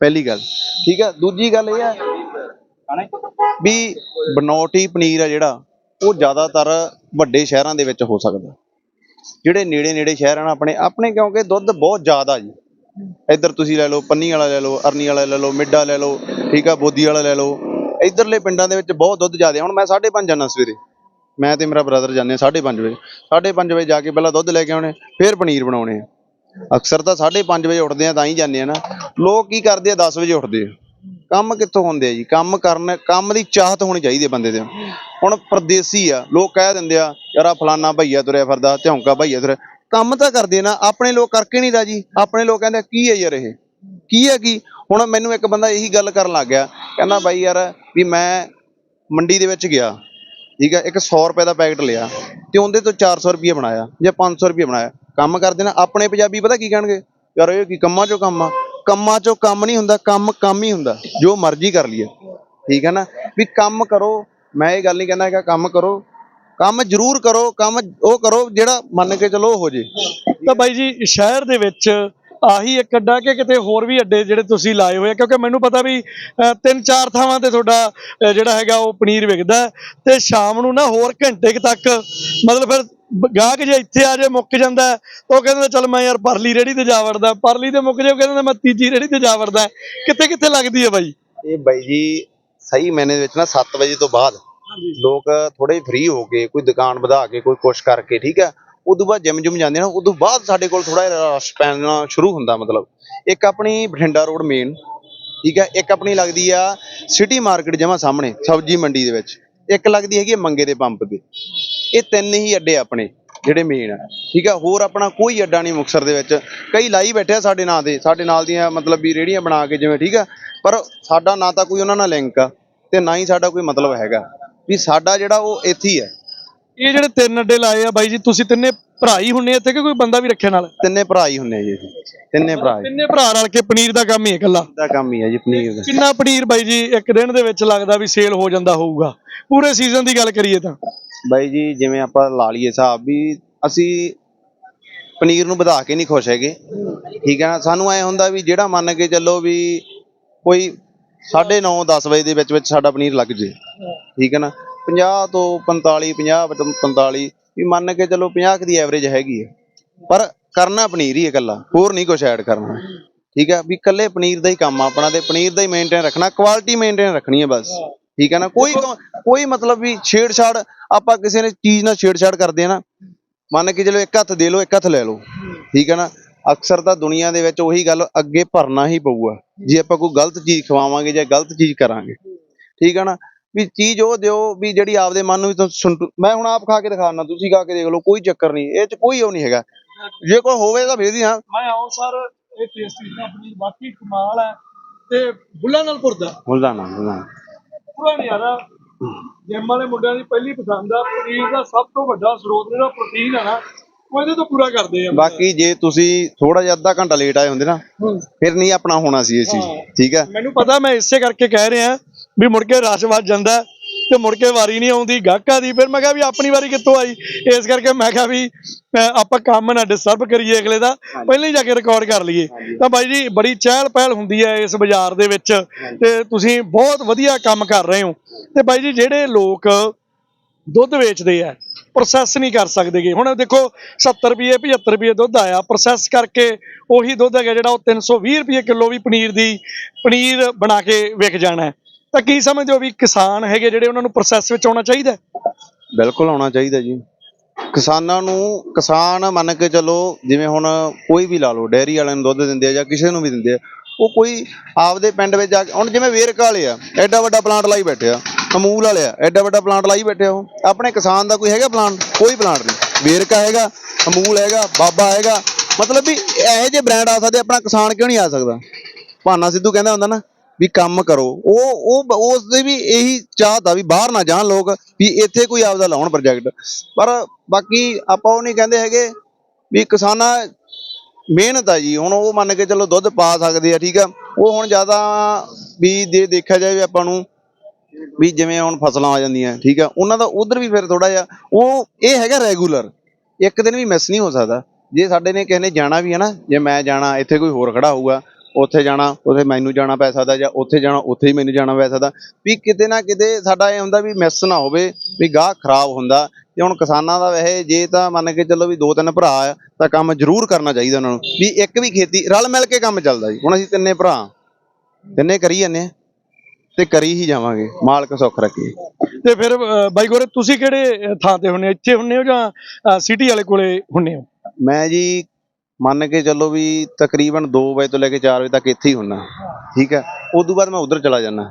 ਪਹਿਲੀ ਗੱਲ। ਠੀਕ ਆ? ਦੂਜੀ ਗੱਲ ਇਹ ਆ ਵੀ ਬਨੌਟੀ ਪਨੀਰ ਆ ਜਿਹੜਾ, ਉਹ ਜ਼ਿਆਦਾਤਰ ਵੱਡੇ ਸ਼ਹਿਰਾਂ ਦੇ ਵਿੱਚ ਹੋ ਸਕਦਾ। ਜਿਹੜੇ ਨੇੜੇ ਨੇੜੇ ਸ਼ਹਿਰ ਹਨ ਆਪਣੇ ਆਪਣੇ ਕਿਉਂਕਿ ਦੁੱਧ ਬਹੁਤ ਜ਼ਿਆਦਾ ਜੀ। ਇੱਧਰ ਤੁਸੀਂ ਲੈ ਲਓ, ਪੰਨੀ ਵਾਲਾ ਲੈ ਲਓ, ਅਰਨੀ ਵਾਲਾ ਲੈ ਲਓ, ਮਿੱਡਾ ਲੈ ਲਓ, ਠੀਕ ਆ, ਬੋਦੀ ਵਾਲਾ ਲੈ ਲਓ। ਇੱਧਰਲੇ ਪਿੰਡਾਂ ਦੇ ਵਿੱਚ ਬਹੁਤ ਦੁੱਧ ਜ਼ਿਆਦਾ ਹੁਣ ਮੈਂ 5:30 ਜਾਣਾ ਸਵੇਰੇ। ਮੈਂ ਤੇ ਮੇਰਾ ਬ੍ਰਦਰ ਜਾਂਦੇ 5:30 ਵਜੇ। 5:30 ਵਜੇ ਜਾ ਕੇ ਪਹਿਲਾਂ ਦੁੱਧ ਲੈ ਕੇ ਆਉਣੇ, ਫਿਰ ਪਨੀਰ ਬਣਾਉਣੇ ਆ। ਅਕਸਰ ਤਾਂ 5:30 ਵਜੇ ਉੱਠਦੇ ਆ, ਤਾਂ ਹੀ ਜਾਂਦੇ ਆ ਨਾ। ਲੋਕ ਕੀ ਕਰਦੇ ਆ 10 ਵਜੇ ਉੱਠਦੇ ਆ। ਕੰਮ ਕਿੱਥੋਂ ਹੁੰਦੇ ਆ ਜੀ? ਕੰਮ ਕਰਨ, ਕੰਮ ਦੀ ਚਾਹਤ ਹੋਣੀ ਚਾਹੀਦੀ ਹੈ ਬੰਦੇ ਦੇ ਹੁਣ ਪਰਦੇਸੀ ਆ, ਲੋਕ ਕਹਿ ਦਿੰਦੇ ਆ, ਯਾਰ ਆ ਫਲਾਨਾ ਭਈਆ ਤੁਰਿਆ ਫਿਰਦਾ ਝੌਂਕਾ ਭਈਆ ਤੁਰਿਆ। ਕੰਮ ਤਾਂ ਕਰਦੇ ਨਾ, ਆਪਣੇ ਲੋਕ ਕਰਕੇ ਨਹੀਂ ਰਾਜੀ। ਆਪਣੇ ਲੋਕ ਕਹਿੰਦੇ, ਕੀ ਹੈ ਯਾਰ ਇਹ? ਕੀ ਹੈ ਕੀ? ਹੁਣ ਮੈਨੂੰ ਇੱਕ ਬੰਦਾ ਇਹੀ ਗੱਲ ਕਰਨ ਲੱਗ ਗਿਆ। ਕਹਿੰਦਾ, ਬਾਈ ਯਾਰ, ਵੀ ਮੈਂ ਮੰਡੀ ਦੇ ਵਿੱਚ ਗਿਆ, ਠੀਕ ਹੈ, ਇੱਕ 100 ਰੁਪਏ ਦਾ ਪੈਕਟ ਲਿਆ ਤੇ ਉਹਦੇ ਤੋਂ 400 ਰੁਪਏ ਬਣਾਇਆ ਜਾਂ 500 ਰੁਪਏ ਬਣਾਇਆ। ਕੰਮ ਕਰਦੇ ਨਾ, ਆਪਣੇ ਪੰਜਾਬੀ ਪਤਾ ਕੀ ਕਹਿਣਗੇ? ਯਾਰ ਇਹ ਕੀ ਕੰਮਾਂ ਚੋਂ ਕੰਮ ਆ? ਕੰਮਾਂ ਚੋਂ ਕੰਮ ਨਹੀਂ ਹੁੰਦਾ, ਕੰਮ ਕੰਮ ਹੀ ਹੁੰਦਾ, ਜੋ ਮਰਜ਼ੀ ਕਰ ਲਈਏ। ਠੀਕ ਹੈ ਨਾ? ਵੀ ਕੰਮ ਕਰੋ, ਮੈਂ ਇਹ ਗੱਲ ਨਹੀਂ ਕਹਿੰਦਾ ਹੈਗਾ, ਕੰਮ ਕਰੋ। ਕੰਮ ਜ਼ਰੂਰ ਕਰੋ ਕੰਮ ਉਹ ਕਰੋ ਜਿਹੜਾ ਮੰਨ ਕੇ ਚਲੋ ਹੋ ਜੇ। ਤਾਂ ਬਾਈ ਜੀ ਸ਼ਹਿਰ ਦੇ ਵਿੱਚ ਆਹੀ ਇੱਕ ਅੱਡਾ ਕਿ ਕਿਤੇ ਹੋਰ ਵੀ ਅੱਡੇ ਜਿਹੜੇ ਤੁਸੀਂ ਲਾਏ ਹੋਏ ਆ ਕਿਉਂਕਿ ਮੈਨੂੰ ਪਤਾ ਵੀ ਤਿੰਨ ਚਾਰ ਥਾਵਾਂ ਤੇ ਤੁਹਾਡਾ ਜਿਹੜਾ ਹੈਗਾ ਉਹ ਪਨੀਰ ਵਿਕਦਾ ਤੇ ਸ਼ਾਮ ਨੂੰ ਨਾ ਹੋਰ ਘੰਟੇ ਕੁ ਤੱਕ ਮਤਲਬ ਫਿਰ ਗਾਹਕ ਜੇ ਇੱਥੇ ਆ ਜੇ ਮੁੱਕ ਜਾਂਦਾ ਤਾਂ ਉਹ ਕਹਿੰਦੇ ਚੱਲ ਮੈਂ ਯਾਰ ਪਰਲੀ ਰੇੜੀ ਤੇ ਜਾ ਵੜਦਾ ਪਰਲੀ ਤੇ ਮੁੱਕ ਜੇ ਉਹ ਕਹਿੰਦੇ ਮੈਂ ਤੀਜੀ ਰੇੜੀ ਤੇ ਜਾ ਵੜਦਾ ਕਿੱਥੇ ਕਿੱਥੇ ਲੱਗਦੀ ਹੈ ਬਾਈ? ਇਹ ਬਾਈ ਜੀ ਸਹੀ ਮਹੀਨੇ ਦੇ ਵਿੱਚ ਨਾ 7 ਵਜੇ ਤੋਂ ਬਾਅਦ। ਲੋਕ ਥੋੜੇ ਫ੍ਰੀ ਹੋ ਕੇ ਕੋਈ ਦੁਕਾਨ ਵਧਾ ਕੇ ਕੋਈ ਕੁਛ ਕਰਕੇ, ਠੀਕ ਹੈ? ਉਦੋਂ ਬਾਅਦ ਜਿਮ ਜੁਮ ਜਾਂਦੇ ਨਾ, ਉਦੋਂ ਬਾਅਦ ਸਾਡੇ ਕੋਲ ਥੋੜਾ ਰਸ਼ ਪੈਣਾ ਸ਼ੁਰੂ ਹੁੰਦਾ ਮਤਲਬ। ਇੱਕ ਆਪਣੀ ਬਠਿੰਡਾ ਰੋਡ ਮੇਨ ਠੀਕ ਹੈ? ਇੱਕ ਆਪਣੀ ਲੱਗਦੀ ਆ ਸਿਟੀ ਮਾਰਕੀਟ ਜਮਾ ਸਾਹਮਣੇ, ਸਬਜ਼ੀ ਮੰਡੀ ਦੇ ਵਿੱਚ। ਇੱਕ ਲੱਗਦੀ ਹੈਗੀ ਆ ਮੰਗੇ ਦੇ ਪੰਪ ਤੇ। ਇਹ ਤਿੰਨ ਹੀ ਅੱਡੇ ਆਪਣੇ, ਜਿਹੜੇ ਮੇਨ ਆ, ਠੀਕ ਆ ਹੋਰ ਆਪਣਾ ਕੋਈ ਅੱਡਾ ਨਹੀਂ ਮੁਕਸਰ ਦੇ ਵਿੱਚ। ਕਈ ਲਾਈ ਬੈਠੇ ਆ ਸਾਡੇ ਨਾਂ ਦੇ ਸਾਡੇ ਨਾਲ ਦੀਆਂ ਮਤਲਬ ਵੀ ਰੇੜੀਆਂ ਬਣਾ ਕੇ ਜਿਵੇਂ, ਠੀਕ ਆ ਪਰ ਸਾਡਾ ਨਾ ਤਾਂ ਕੋਈ ਉਹਨਾਂ ਨਾਲ ਲਿੰਕ ਆ, ਤੇ ਨਾ ਹੀ ਸਾਡਾ ਕੋਈ ਮਤਲਬ ਹੈਗਾ। ਵੀ ਸਾਡਾ ਜਿਹੜਾ ਉਹ ਇੱਥੇ ਹੀ ਹੈ। ਇਹ ਜਿਹੜੇ ਤਿੰਨ ਅੱਡੇ ਲਾਏ ਆ ਬਾਈ ਜੀ ਤੁਸੀਂ ਤਿੰਨੇ ਭਰਾ ਹੀ ਹੁੰਨੇ ਇੱਥੇ ਕਿ ਕੋਈ ਬੰਦਾ ਵੀ ਰੱਖਿਆ ਨਾਲ? ਤਿੰਨੇ ਭਰਾ ਹੀ ਹੁੰਨੇ ਜੀ ਅਸੀਂ। ਤਿੰਨੇ ਭਰਾ ਤਿੰਨੇ ਭਰਾ ਰਲ ਕੇ ਪਨੀਰ ਦਾ ਕੰਮ ਹੀ ਹੈ ਇਕੱਲਾ। ਦਾ ਕੰਮ ਹੀ ਹੈ ਜੀ ਪਨੀਰ ਦਾ। ਕਿੰਨਾ ਪਨੀਰ ਬਾਈ ਜੀ ਇੱਕ ਦਿਨ ਦੇ ਵਿੱਚ ਲੱਗਦਾ ਵੀ ਸੇਲ ਹੋ ਜਾਂਦਾ ਹੋਊਗਾ। ਪੂਰੇ ਸੀਜ਼ਨ ਦੀ ਗੱਲ ਕਰੀਏ ਤਾਂ। ਬਾਈ ਜੀ ਜਿਵੇਂ ਆਪਾਂ ਲਾ ਲਈਏ ਹਿਸਾਬ ਵੀ ਅਸੀਂ ਪਨੀਰ ਨੂੰ ਵਧਾ ਕੇ ਨਹੀਂ ਖੁਸ਼ ਹੈਗੇ। ਠੀਕ ਹੈ ਨਾ? ਸਾਨੂੰ ਐ ਹੁੰਦਾ ਵੀ ਜਿਹੜਾ ਮੰਨ ਕੇ ਚੱਲੋ ਵੀ ਕੋਈ 9:30 10 ਵਜੇ ਦੇ ਵਿੱਚ ਵਿੱਚ ਸਾਡਾ ਪਨੀਰ ਲੱਗ ਜੇ। ਠੀਕ ਹੈ ਨਾ? 50 ਤੋਂ 45 50 ਤੋਂ 45 ਵੀ ਮੰਨ ਕੇ ਚਲੋ 50 ਕੁ ਦੀ ਐਵਰੇਜ ਹੈਗੀ ਹੈ। ਪਰ ਕਰਨਾ ਪਨੀਰ ਹੀ ਹੈ ਇਕੱਲਾ, ਹੋਰ ਨਹੀਂ ਕੁਝ ਐਡ ਕਰਨਾ। ਠੀਕ ਹੈ? ਵੀ ਇਕੱਲੇ ਪਨੀਰ ਦਾ ਹੀ ਕੰਮ ਆ, ਆਪਣਾ ਤੇ ਪਨੀਰ ਦਾ ਹੀ ਮੇਨਟੇਨ ਰੱਖਣਾ ਕੁਆਲਿਟੀ ਮੇਨਟੇਨ ਰੱਖਣੀ ਹੈ ਬਸ। ਠੀਕ ਹੈ ਨਾ? ਕੋਈ ਕੋਈ ਮਤਲਬ ਵੀ ਛੇੜਛਾੜ, ਆਪਾਂ ਕਿਸੇ ਨੇ ਚੀਜ਼ ਨਾਲ ਛੇੜਛਾੜ ਕਰਦੇ ਆ ਨਾ, ਮੰਨ ਕੇ ਚਲੋ ਇੱਕ ਹੱਥ ਦੇ ਲਓ, ਇੱਕ ਹੱਥ ਲੈ ਲਓ। ਠੀਕ ਹੈ ਨਾ? ਅਕਸਰ ਤਾਂ ਦੁਨੀਆ ਦੇ ਵਿੱਚ ਉਹੀ ਗੱਲ ਅੱਗੇ ਭਰਨਾ ਹੀ ਪਊਗਾ। ਜੇ ਆਪਾਂ ਕੋਈ ਗਲਤ ਚੀਜ਼ ਖਵਾਵਾਂਗੇ ਜਾਂ ਗਲਤ ਚੀਜ਼ ਕਰਾਂਗੇ। ਠੀਕ ਹੈ ਨਾ? ਵੀ ਚੀਜ਼ ਉਹ ਦਿਓ ਵੀ ਜਿਹੜੀ ਆਪਦੇ ਮਨ ਨੂੰ ਵੀ ਤੁਸੀਂ ਸੰਤੁ- ਮੈਂ ਹੁਣ ਆਪ ਖਾ ਕੇ ਦਿਖਾਣਾ ਤੁਸੀਂ ਖਾ ਕੇ ਦੇਖ ਲਓ ਕੋਈ ਚੱਕਰ ਨਹੀਂ ਇਹ ਚ ਕੋਈ ਉਹ ਨਹੀਂ ਹੈਗਾ। ਜੇ ਕੋਈ ਹੋਵੇ ਤਾਂ ਫੇਰ ਹੀ। ਹਾਂ ਮੈਂ ਆਉਂ ਸਰ ਇਹ ਟੇਸਟੀ ਦਾ ਪਨੀਰ ਬਾਕੀ ਕਮਾਲ ਹੈ ਤੇ ਬੁੱਲਾ ਨਾਲ ਪੁਰਦਾ ਭੁੱਲਦਾ ਨਾ। ਪੂਰਾ ਆਦਾ। ਜਿਮ ਵਾਲੇ ਮੁੰਡਿਆਂ ਦੀ ਪਹਿਲੀ ਪਸੰਦ ਆ ਪਨੀਰ ਦਾ ਸਭ ਤੋਂ ਵੱਡਾ ਸਰੋਤ ਜਿਹੜਾ ਪ੍ਰੋਟੀਨ ਹੈ ਨਾ ਉਹ ਇਹਦੇ ਤੋਂ ਪੂਰਾ ਕਰਦੇ ਆ। ਬਾਕੀ ਜੇ ਤੁਸੀਂ ਥੋੜਾ ਜਿਹਾ ਅੱਧਾ ਘੰਟਾ ਲੇਟ ਆਏ ਹੁੰਦੇ ਨਾ ਫਿਰ ਨਹੀਂ ਆਪਣਾ ਹੋਣਾ ਸੀ ਇਹ ਚੀਜ਼ ਠੀਕ ਹੈ? ਮੈਨੂੰ ਪਤਾ ਮੈਂ ਇਸੇ ਕਰਕੇ ਕਹਿ ਰਿਹਾ ਵੀ ਮੁੜ ਕੇ ਰਸ਼ ਵੱਜ ਜਾਂਦਾ ਤੇ ਮੁੜ ਕੇ ਵਾਰੀ ਨਹੀਂ ਆਉਂਦੀ ਗਾਹਕਾਂ ਦੀ ਫਿਰ ਮੈਂ ਕਿਹਾ ਵੀ ਆਪਣੀ ਵਾਰੀ ਕਿੱਥੋਂ ਆਈ? ਇਸ ਕਰਕੇ ਮੈਂ ਕਿਹਾ ਵੀ ਆਪਾਂ ਕੰਮ ਨਾ ਡਿਸਟਰਬ ਕਰੀਏ ਅਗਲੇ ਦਾ ਪਹਿਲਾਂ ਹੀ ਜਾ ਕੇ ਰਿਕਾਰਡ ਕਰ ਲਈਏ। ਤਾਂ ਬਾਈ ਜੀ ਬੜੀ ਚਹਿਲ ਪਹਿਲ ਹੁੰਦੀ ਹੈ ਇਸ ਬਾਜ਼ਾਰ ਦੇ ਵਿੱਚ ਤੇ ਤੁਸੀਂ ਬਹੁਤ ਵਧੀਆ ਕੰਮ ਕਰ ਰਹੇ ਹੋ। ਤੇ ਬਾਈ ਜੀ ਜਿਹੜੇ ਲੋਕ ਦੁੱਧ ਵੇਚਦੇ ਆ ਪ੍ਰੋਸੈਸ ਨਹੀਂ ਕਰ ਸਕਦੇਗੇ। ਹੁਣ ਦੇਖੋ 70 ਰੁਪਏ 75 ਰੁਪਏ ਦੁੱਧ ਆਇਆ ਪ੍ਰੋਸੈਸ ਕਰਕੇ ਉਹੀ ਦੁੱਧ ਹੈਗਾ ਜਿਹੜਾ ਉਹ 320 ਰੁਪਏ ਕਿਲੋ ਵੀ ਪਨੀਰ ਦੀ ਪਨੀਰ ਬਣਾ ਕੇ ਵਿਕ ਜਾਣਾ। ਤਾਂ ਕੀ ਸਮਝਦੇ ਹੋ ਵੀ ਕਿਸਾਨ ਹੈਗੇ ਜਿਹੜੇ ਉਹਨਾਂ ਨੂੰ ਪ੍ਰੋਸੈਸ ਵਿੱਚ ਆਉਣਾ ਚਾਹੀਦਾ ਹੈ? ਬਿਲਕੁਲ ਆਉਣਾ ਚਾਹੀਦਾ ਜੀ। ਕਿਸਾਨਾਂ ਨੂੰ, ਕਿਸਾਨ ਮੰਨ ਕੇ ਚੱਲੋ, ਜਿਵੇਂ ਹੁਣ ਕੋਈ ਵੀ ਲਾ ਲਓ ਡੈਰੀ ਵਾਲਿਆਂ ਨੂੰ ਦੁੱਧ ਦਿੰਦੇ ਆ ਜਾਂ ਕਿਸੇ ਨੂੰ ਵੀ ਦਿੰਦੇ ਆ, ਉਹ ਕੋਈ ਆਪਦੇ ਪਿੰਡ ਵਿੱਚ ਜਾ ਕੇ, ਹੁਣ ਜਿਵੇਂ ਵੇਰਕਾ ਵਾਲੇ ਆ, ਐਡਾ ਵੱਡਾ ਪਲਾਂਟ ਲਾਈ ਬੈਠੇ ਆ, ਅਮੂਲ ਵਾਲੇ ਆ, ਐਡਾ ਵੱਡਾ ਪਲਾਂਟ ਲਾਈ ਬੈਠੇ ਆ ਉਹ। ਆਪਣੇ ਕਿਸਾਨ ਦਾ ਕੋਈ ਹੈਗਾ ਪਲਾਂਟ ਕੋਈ ਪਲਾਂਟ ਨਹੀਂ। ਵੇਰਕਾ ਹੈਗਾ, ਅਮੂਲ ਹੈਗਾ, ਬਾਬਾ ਹੈਗਾ। ਮਤਲਬ ਵੀ ਇਹੋ ਜਿਹੇ ਬ੍ਰਾਂਡ ਆ ਸਕਦੇ, ਆਪਣਾ ਕਿਸਾਨ ਕਿਉਂ ਨਹੀਂ ਆ ਸਕਦਾ? ਭਾਨਾ ਸਿੱਧੂ ਕਹਿੰਦਾ ਹੁੰਦਾ ਨਾ ਵੀ ਕੰਮ ਕਰੋ। ਉਹ ਉਹ ਉਸ ਦੇ ਵੀ ਇਹੀ ਚਾਹਤਾ ਵੀ ਬਾਹਰ ਨਾ ਜਾਣ ਲੋਕ ਵੀ ਇੱਥੇ ਕੋਈ ਆਪਦਾ ਲਾਉਣ ਪ੍ਰੋਜੈਕਟ ਪਰ ਬਾਕੀ ਆਪਾਂ ਉਹ ਨਹੀਂ ਕਹਿੰਦੇ ਹੈਗੇ ਵੀ ਕਿਸਾਨਾਂ ਮਿਹਨਤ ਆ ਜੀ। ਹੁਣ ਉਹ ਮੰਨ ਕੇ ਚਲੋ ਦੁੱਧ ਪਾ ਸਕਦੇ ਆ, ਠੀਕ ਆ। ਉਹ ਹੁਣ ਜ਼ਿਆਦਾ ਵੀ ਜੇ ਦੇਖਿਆ ਜਾਵੇ ਆਪਾਂ ਨੂੰ ਵੀ ਜਿਵੇਂ ਹੁਣ ਫਸਲਾਂ ਆ ਜਾਂਦੀਆਂ, ਠੀਕ ਆ। ਉਹਨਾਂ ਦਾ ਉਧਰ ਵੀ ਫਿਰ ਥੋੜਾ ਜਿਹਾ ਉਹ ਇਹ ਹੈਗਾ ਰੈਗੂਲਰ ਇੱਕ ਦਿਨ ਵੀ ਮਿਸ ਨਹੀਂ ਹੋ ਸਕਦਾ। ਜੇ ਸਾਡੇ ਨੇ ਕਿਸੇ ਨੇ ਜਾਣਾ ਵੀ ਹੈ ਨਾ, ਜੇ ਮੈਂ ਜਾਣਾ, ਇੱਥੇ ਕੋਈ ਹੋਰ ਖੜਾ ਹੋਊਗਾ ਉੱਥੇ ਜਾਣਾ ਉੱਥੇ ਮੈਨੂੰ ਜਾਣਾ ਪੈ ਸਕਦਾ ਜਾਂ ਉੱਥੇ ਜਾਣਾ ਉੱਥੇ ਹੀ ਮੈਨੂੰ ਜਾਣਾ ਪੈ ਸਕਦਾ। ਵੀ ਕਿਤੇ ਨਾ ਕਿਤੇ ਸਾਡਾ ਇਹ ਹੁੰਦਾ ਵੀ ਮਿਸ ਨਾ ਹੋਵੇ ਵੀ ਗਾਹ ਖਰਾਬ ਹੁੰਦਾ। ਤੇ ਹੁਣ ਕਿਸਾਨਾਂ ਦਾ ਵੈਸੇ ਜੇ ਤਾਂ ਮੰਨ ਕੇ ਚੱਲੋ ਵੀ ਦੋ ਤਿੰਨ ਭਰਾ ਆ ਤਾਂ ਕੰਮ ਜ਼ਰੂਰ ਕਰਨਾ ਚਾਹੀਦਾ ਉਹਨਾਂ ਨੂੰ। ਵੀ ਇੱਕ ਵੀ ਖੇਤੀ ਰਲ ਮਿਲ ਕੇ ਕੰਮ ਚੱਲਦਾ ਜੀ। ਹੁਣ ਅਸੀਂ ਤਿੰਨੇ ਭਰਾ ਤਿੰਨੇ ਕਰੀ ਜਾਂਦੇ ਤੇ ਕਰੀ ਹੀ ਜਾਵਾਂਗੇ ਮਾਲਕ ਸੁੱਖ ਰੱਖੇ। ਤੇ ਫਿਰ ਬਾਈ ਗੋਰੇ ਤੁਸੀਂ ਕਿਹੜੇ ਥਾਂ ਤੇ ਹੁੰਨੇ ਇੱਥੇ ਹੁੰਨੇ ਹੋ ਜਾਂ ਸਿਟੀ ਵਾਲੇ ਕੋਲੇ ਹੁੰਨੇ ਹੋ? ਮੈਂ ਜੀ ਮੰਨ ਕੇ ਚੱਲੋ ਵੀ ਤਕਰੀਬਨ 2 ਵਜੇ ਤੋਂ ਲੈ ਕੇ 4 ਵਜੇ ਤੱਕ ਇੱਥੇ ਹੀ ਹੁੰਨਾ, ਠੀਕ ਹੈ? ਉਸ ਤੋਂ ਬਾਅਦ ਮੈਂ ਉਧਰ ਚਲਾ ਜਾਣਾ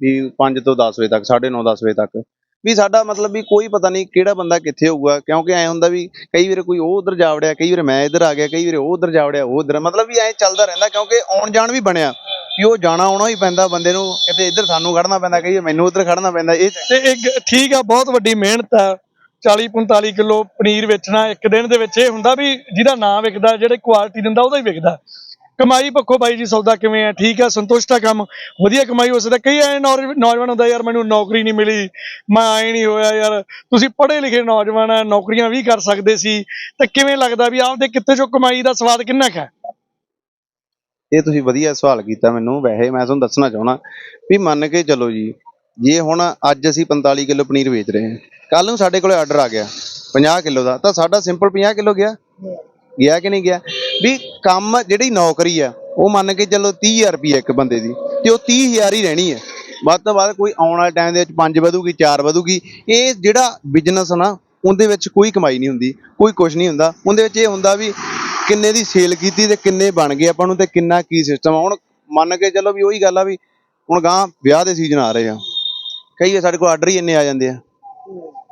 ਵੀ 5 ਤੋਂ 10 ਵਜੇ ਤੱਕ 9:30 10 ਵਜੇ ਤੱਕ। ਵੀ ਸਾਡਾ ਮਤਲਬ ਵੀ ਕੋਈ ਪਤਾ ਨਹੀਂ ਕਿਹੜਾ ਬੰਦਾ ਕਿੱਥੇ ਹੋਊਗਾ, ਕਿਉਂਕਿ ਐ ਹੁੰਦਾ ਵੀ ਕਈ ਵਾਰ ਕੋਈ ਉਹ ਉਧਰ ਜਾ ਵੜਿਆ, ਕਈ ਵਾਰ ਮੈਂ ਇੱਧਰ ਆ ਗਿਆ, ਕਈ ਵਾਰ ਉਹ ਉਧਰ ਜਾ ਵੜਿਆ, ਉਹ ਉਧਰ ਮਤਲਬ ਵੀ ਐ ਚੱਲਦਾ ਰਹਿੰਦਾ, ਕਿਉਂਕਿ ਆਉਣ ਜਾਣ ਵੀ ਬਣਿਆ। ਵੀ ਉਹ ਜਾਣਾ ਆਉਣਾ ਹੀ ਪੈਂਦਾ, ਬੰਦੇ ਨੂੰ ਕਿਤੇ ਇੱਧਰ ਸਾਨੂੰ ਖੜਨਾ ਪੈਂਦਾ, ਕਈ ਵਾਰ ਮੈਨੂੰ ਉੱਧਰ ਖੜਨਾ ਪੈਂਦਾ, ਇਹ ਤੇ ਇੱਕ ਠੀਕ ਆ, ਬਹੁਤ ਵੱਡੀ ਮਿਹਨਤ ਆ। 40 45 ਕਿਲੋ ਪਨੀਰ ਵੇਚਣਾ ਇੱਕ ਦਿਨ ਦੇ ਵਿੱਚ, ਇਹ ਹੁੰਦਾ ਵੀ ਜਿਹਦਾ ਨਾਂ ਵਿਕਦਾ, ਜਿਹੜੇ ਕੁਆਲਿਟੀ ਦਿੰਦਾ, ਉਹਦਾ ਹੀ ਵਿਕਦਾ। ਕਮਾਈ ਪੱਖੋਂ ਬਾਈ ਜੀ, ਸੌਦਾ ਕਿਵੇਂ ਆ? ਠੀਕ ਆ, ਸੰਤੁਸ਼ਟ ਆ ਕੰਮ। ਵਧੀਆ ਕਮਾਈ ਹੋ ਸਕਦਾ। ਕਈ ਐ ਨੌਜਵਾਨ ਹੁੰਦਾ, ਯਾਰ ਮੈਨੂੰ ਨੌਕਰੀ ਨਹੀਂ ਮਿਲੀ, ਮੈਂ ਆਏ ਨਹੀਂ ਹੋਇਆ ਯਾਰ। ਤੁਸੀਂ ਪੜ੍ਹੇ ਲਿਖੇ ਨੌਜਵਾਨ ਆ, ਨੌਕਰੀਆਂ ਵੀ ਕਰ ਸਕਦੇ ਸੀ। ਤੇ ਕਿਵੇਂ ਲੱਗਦਾ ਵੀ ਆਪਦੇ ਕਿੱਤੇ ਚੋਂ ਕਮਾਈ ਦਾ ਸਵਾਦ ਕਿੰਨਾ ਕੁ ਹੈ ਇਹ ਤੁਸੀਂ ਵਧੀਆ ਸਵਾਲ ਕੀਤਾ ਮੈਨੂੰ। ਵੈਸੇ ਮੈਂ ਤੁਹਾਨੂੰ ਦੱਸਣਾ ਚਾਹਣਾ ਵੀ ਮੰਨ ਕੇ ਚੱਲੋ ਜੀ ਜੇ ਹੁਣ ਅੱਜ ਅਸੀਂ 45 ਕਿਲੋ ਪਨੀਰ ਵੇਚ ਰਹੇ ਹਾਂ ਕੱਲ ਨੂੰ ਸਾਡੇ ਕੋਲੇ ਆਰਡਰ ਆ ਗਿਆ 50 ਕਿਲੋ ਦਾ, ਤਾਂ ਸਾਡਾ ਸਿੰਪਲ 50 ਕਿਲੋ ਗਿਆ। ਗਿਆ ਕਿ ਨਹੀਂ ਗਿਆ? ਵੀ ਕੰਮ ਜਿਹੜੀ ਨੌਕਰੀ ਆ, ਉਹ ਮੰਨ ਕੇ ਚੱਲੋ 30000 ਰੁਪਏ ਇੱਕ ਬੰਦੇ ਦੀ, ਤੇ ਉਹ 30000 ਹੀ ਰਹਿਣੀ ਹੈ ਵੱਧ ਤੋਂ ਵੱਧ ਕੋਈ ਆਉਣ ਵਾਲੇ ਟਾਈਮ ਦੇ ਵਿੱਚ 5 ਵਧੂਗੀ 4 ਵਧੂਗੀ, ਇਹ ਜਿਹੜਾ ਬਿਜ਼ਨਸ ਨਾ, ਉਹਦੇ ਵਿੱਚ ਕੋਈ ਕਮਾਈ ਨਹੀਂ ਹੁੰਦੀ, ਕੋਈ ਕੁਝ ਨਹੀਂ ਹੁੰਦਾ। ਉਹਦੇ ਵਿੱਚ ਇਹ ਹੁੰਦਾ ਵੀ ਕਿੰਨੇ ਦੀ ਸੇਲ ਕੀਤੀ ਤੇ ਕਿੰਨੇ ਬਣ ਗਏ ਆਪਾਂ ਨੂੰ ਤੇ ਕਿੰਨਾ ਕੀ ਸਿਸਟਮ ਹੁਣ ਮੰਨ ਕੇ ਚੱਲੋ ਵੀ ਉਹੀ ਗੱਲ ਆ ਵੀ ਹੁਣ ਗਾਂ ਵਿਆਹ ਦੇ ਸੀਜ਼ਨ ਆ ਰਹੇ ਆ। ਕਈ ਵਾਰ ਸਾਡੇ ਕੋਲ ਆਰਡਰ ਹੀ ਇੰਨੇ ਆ ਜਾਂਦੇ ਆ।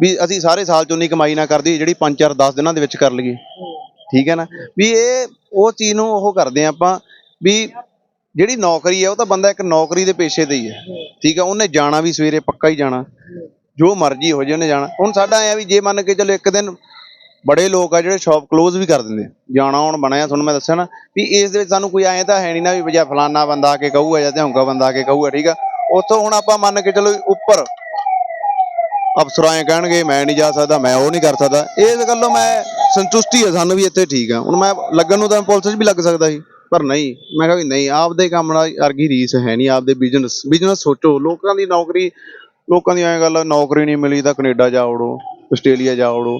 ਵੀ ਅਸੀਂ ਸਾਰੇ ਸਾਲ ਚ ਉਨੀ ਕਮਾਈ ਨਾ ਕਰਦੀ, ਜਿਹੜੀ 5 4 10 ਦਿਨਾਂ ਦੇ ਵਿੱਚ ਕਰ ਲਈਏ। ਠੀਕ ਹੈ ਨਾ? ਵੀ ਇਹ ਉਹ ਚੀਜ਼ ਨੂੰ ਉਹ ਕਰਦੇ ਆ ਆਪਾਂ ਵੀ ਜਿਹੜੀ ਨੌਕਰੀ ਹੈ ਉਹ ਤਾਂ ਬੰਦਾ ਇੱਕ ਨੌਕਰੀ ਦੇ ਪੇਸ਼ੇ ਤੇ ਹੀ ਹੈ ਠੀਕ ਹੈ ਉਹਨੇ ਜਾਣਾ ਵੀ ਸਵੇਰੇ, ਪੱਕਾ ਹੀ ਜਾਣਾ। ਜੋ ਮਰਜ਼ੀ ਹੋ ਜੇ ਉਹਨੇ ਜਾਣਾ। ਹੁਣ ਸਾਡਾ ਐ ਵੀ ਜੇ ਮੰਨ ਕੇ ਚਲੋ ਇੱਕ ਦਿਨ ਬੜੇ ਲੋਕ ਆ ਜਿਹੜੇ ਸ਼ਾਪ ਕਲੋਜ਼ ਵੀ ਕਰ ਦਿੰਦੇ ਜਾਣਾ ਹੁਣ ਬਣਿਆ ਤੁਹਾਨੂੰ ਮੈਂ ਦੱਸਿਆ ਨਾ, ਵੀ ਇਸ ਦੇ ਵਿੱਚ ਸਾਨੂੰ ਕੋਈ ਐਂ ਤਾਂ ਹੈ ਨਹੀਂ ਨਾ ਵੀ ਵਜਾ ਫਲਾਨਾ ਬੰਦਾ ਆ ਕੇ ਕਹੂਗਾ ਜਾਂ ਧੌਂਕਾ ਬੰਦਾ ਆ ਕੇ ਕਹੂਗਾ, ਠੀਕ ਆ? ਉੱਥੋਂ ਹੁਣ ਆਪਾਂ ਮੰਨ ਕੇ ਚਲੋ ਉੱਪਰ। ਅਫਸਰਾਂ ਕਹਿਣਗੇ, ਮੈਂ ਨਹੀਂ ਜਾ ਸਕਦਾ, ਮੈਂ ਉਹ ਨਹੀਂ ਕਰ ਸਕਦਾ। ਇਸ ਗੱਲੋਂ ਮੈਂ ਸੰਤੁਸ਼ਟੀ ਹੈ ਸਾਨੂੰ ਵੀ ਇੱਥੇ ਠੀਕ ਆ। ਹੁਣ ਮੈਂ ਲੱਗਣ ਨੂੰ ਤਾਂ ਪੁਲਿਸ 'ਚ ਵੀ ਲੱਗ ਸਕਦਾ ਸੀ, ਪਰ ਨਹੀਂ। ਮੈਂ ਕਿਹਾ ਵੀ ਨਹੀਂ, ਆਪਦੇ ਕੰਮ ਨਾਲ ਅਰਗੀ ਰੀਸ ਹੈ ਨਹੀਂ, ਆਪਦੇ ਬਿਜ਼ਨਸ ਬਿਜ਼ਨਸ ਸੋਚੋ। ਲੋਕਾਂ ਦੀ ਨੌਕਰੀ, ਲੋਕਾਂ ਦੀ ਐਂ ਗੱਲ ਨੌਕਰੀ ਨਹੀਂ ਮਿਲੀ ਤਾਂ ਕੈਨੇਡਾ ਜਾ ਵੜੋ ਆਸਟ੍ਰੇਲੀਆ ਜਾ ਵੜੋ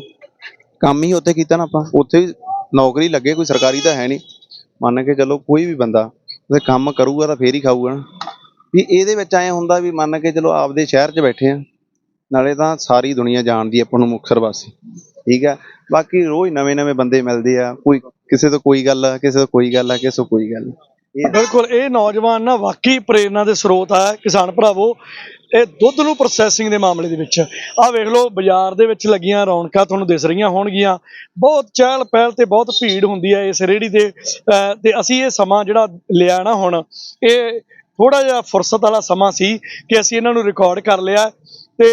ਕੰਮ ਹੀ ਉੱਥੇ ਕੀਤਾ ਨਾ ਆਪਾਂ। ਉੱਥੇ ਨੌਕਰੀ ਲੱਗੇ, ਕੋਈ ਸਰਕਾਰੀ ਤਾਂ ਹੈ ਨਹੀਂ। ਮੰਨ ਕੇ ਚੱਲੋ, ਕੋਈ ਵੀ ਬੰਦਾ ਉਹਦੇ ਕੰਮ ਕਰੂਗਾ ਤਾਂ ਫੇਰ ਹੀ ਖਾਊਗਾ ਨਾ। ਵੀ ਇਹਦੇ ਵਿੱਚ ਐਂ ਹੁੰਦਾ ਵੀ ਮੰਨ ਕੇ ਚਲੋ ਆਪਦੇ ਸ਼ਹਿਰ 'ਚ ਬੈਠੇ ਆ, ਨਾਲੇ ਤਾਂ ਸਾਰੀ ਦੁਨੀਆ ਜਾਣਦੀ ਹੈ ਆਪਾਂ ਨੂੰ ਮੁਕਤਸਰ ਵਾਸੀ ਠੀਕ ਹੈ ਬਾਕੀ ਰੋਜ਼ ਨਵੇਂ ਨਵੇਂ ਬੰਦੇ ਮਿਲਦੇ ਆ, ਕੋਈ ਕਿਸੇ ਤੋਂ ਕੋਈ ਗੱਲ ਆ, ਕਿਸੇ ਤੋਂ ਕੋਈ ਗੱਲ ਆ, ਕਿਸੇ ਤੋਂ ਕੋਈ ਗੱਲ ਬਿਲਕੁਲ, ਇਹ ਨੌਜਵਾਨ ਨਾ ਵਾਕਈ ਪ੍ਰੇਰਨਾ ਦੇ ਸਰੋਤ ਆ, ਕਿਸਾਨ ਭਰਾਵੋ, ਇਹ ਦੁੱਧ ਨੂੰ ਪ੍ਰੋਸੈਸਿੰਗ ਦੇ ਮਾਮਲੇ ਦੇ ਵਿੱਚ। ਆਹ ਵੇਖ ਲਓ, ਬਾਜ਼ਾਰ ਦੇ ਵਿੱਚ ਲੱਗੀਆਂ ਰੌਣਕਾਂ ਤੁਹਾਨੂੰ ਦਿਸ ਰਹੀਆਂ ਹੋਣਗੀਆਂ। ਬਹੁਤ ਚਹਿਲ ਪਹਿਲ ਤੇ ਬਹੁਤ ਭੀੜ ਹੁੰਦੀ ਹੈ ਇਸ ਰੇੜੀ ਤੇ ਅਹ ਤੇ ਅਸੀਂ ਇਹ ਸਮਾਂ ਜਿਹੜਾ ਲਿਆ ਨਾ ਹੁਣ, ਇਹ ਥੋੜਾ ਜਿਹਾ ਫੁਰਸਤ ਵਾਲਾ ਸਮਾਂ ਸੀ ਕਿ ਅਸੀਂ ਇਹਨਾਂ ਨੂੰ ਰਿਕਾਰਡ ਕਰ ਲਿਆ ਤੇ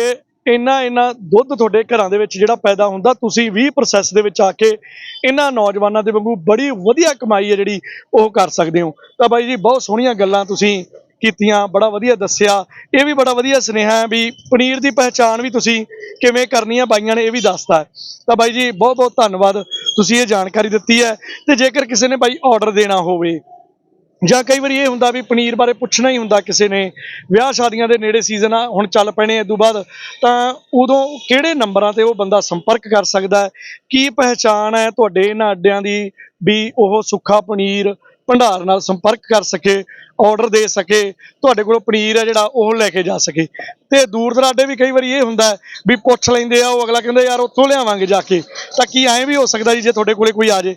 ਇੰਨਾ ਇੰਨਾ ਦੁੱਧ ਤੁਹਾਡੇ ਘਰਾਂ ਦੇ ਵਿੱਚ ਜਿਹੜਾ ਪੈਦਾ ਹੁੰਦਾ, ਤੁਸੀਂ ਵੀ ਪ੍ਰੋਸੈਸ ਦੇ ਵਿੱਚ ਆ ਕੇ ਇਹਨਾਂ ਨੌਜਵਾਨਾਂ ਦੇ ਵਾਂਗੂ ਬੜੀ ਵਧੀਆ ਕਮਾਈ ਹੈ ਜਿਹੜੀ ਉਹ ਕਰ ਸਕਦੇ ਹੋ। ਤਾਂ ਬਾਈ ਜੀ, ਬਹੁਤ ਸੋਹਣੀਆਂ ਗੱਲਾਂ ਤੁਸੀਂ ਕੀਤੀਆਂ, ਬੜਾ ਵਧੀਆ ਦੱਸਿਆ। ਇਹ ਵੀ ਬੜਾ ਵਧੀਆ ਸੁਨੇਹਾ ਹੈ ਵੀ ਪਨੀਰ ਦੀ ਪਹਿਚਾਣ ਵੀ ਤੁਸੀਂ ਕਿਵੇਂ ਕਰਨੀ ਹੈ, ਬਾਈਆਂ ਨੇ ਇਹ ਵੀ ਦੱਸਤਾ ਤਾਂ ਬਾਈ ਜੀ ਬਹੁਤ ਬਹੁਤ ਧੰਨਵਾਦ, ਤੁਸੀਂ ਇਹ ਜਾਣਕਾਰੀ ਦਿੱਤੀ ਹੈ ਤੇ ਜੇਕਰ ਕਿਸੇ ਨੇ ਬਾਈ ਆਰਡਰ ਦੇਣਾ ਹੋਵੇ ਜਾਂ ਕਈ ਵਾਰੀ ਇਹ ਹੁੰਦਾ ਵੀ ਪਨੀਰ ਬਾਰੇ ਪੁੱਛਣਾ ਹੀ ਹੁੰਦਾ ਕਿਸੇ ਨੇ, ਵਿਆਹ ਸ਼ਾਦੀਆਂ ਦੇ ਨੇੜੇ ਸੀਜ਼ਨ ਆ, ਹੁਣ ਚੱਲ ਪੈਣੇ ਇਸ ਬਾਅਦ ਤਾਂ ਉਦੋਂ ਕਿਹੜੇ ਨੰਬਰਾਂ ਤੇ ਉਹ ਬੰਦਾ ਸੰਪਰਕ ਕਰ ਸਕਦਾ ਹੈ? ਕੀ ਪਹਿਚਾਣ ਹੈ ਤੁਹਾਡੇ ਇਹਨਾਂ ਅੱਡਿਆਂ ਦੀ ਵੀ ਉਹ ਸੁੱਖਾ ਪਨੀਰ ਭੰਡਾਰ ਨਾਲ ਸੰਪਰਕ ਕਰ ਸਕੇ ਆਰਡਰ ਦੇ ਸਕੇ, ਤੁਹਾਡੇ ਕੋਲ ਪਨੀਰ ਹੈ ਜਿਹੜਾ ਉਹ ਲੈ ਕੇ ਜਾ ਸਕੇ? ਤੇ ਦੂਰ ਦਰਾਡੇ ਵੀ ਕਈ ਵਾਰੀ ਇਹ ਹੁੰਦਾ ਵੀ ਪੁੱਛ ਲੈਂਦੇ ਆ, ਉਹ ਅਗਲਾ ਕਹਿੰਦਾ ਯਾਰ ਉੱਥੋਂ ਲਿਆਵਾਂਗੇ ਜਾ ਕੇ। ਤਾਂ ਕੀ ਐਂ ਵੀ ਹੋ ਸਕਦਾ ਜੀ ਜੇ ਤੁਹਾਡੇ ਕੋਲੇ ਕੋਈ ਆ ਜੇ?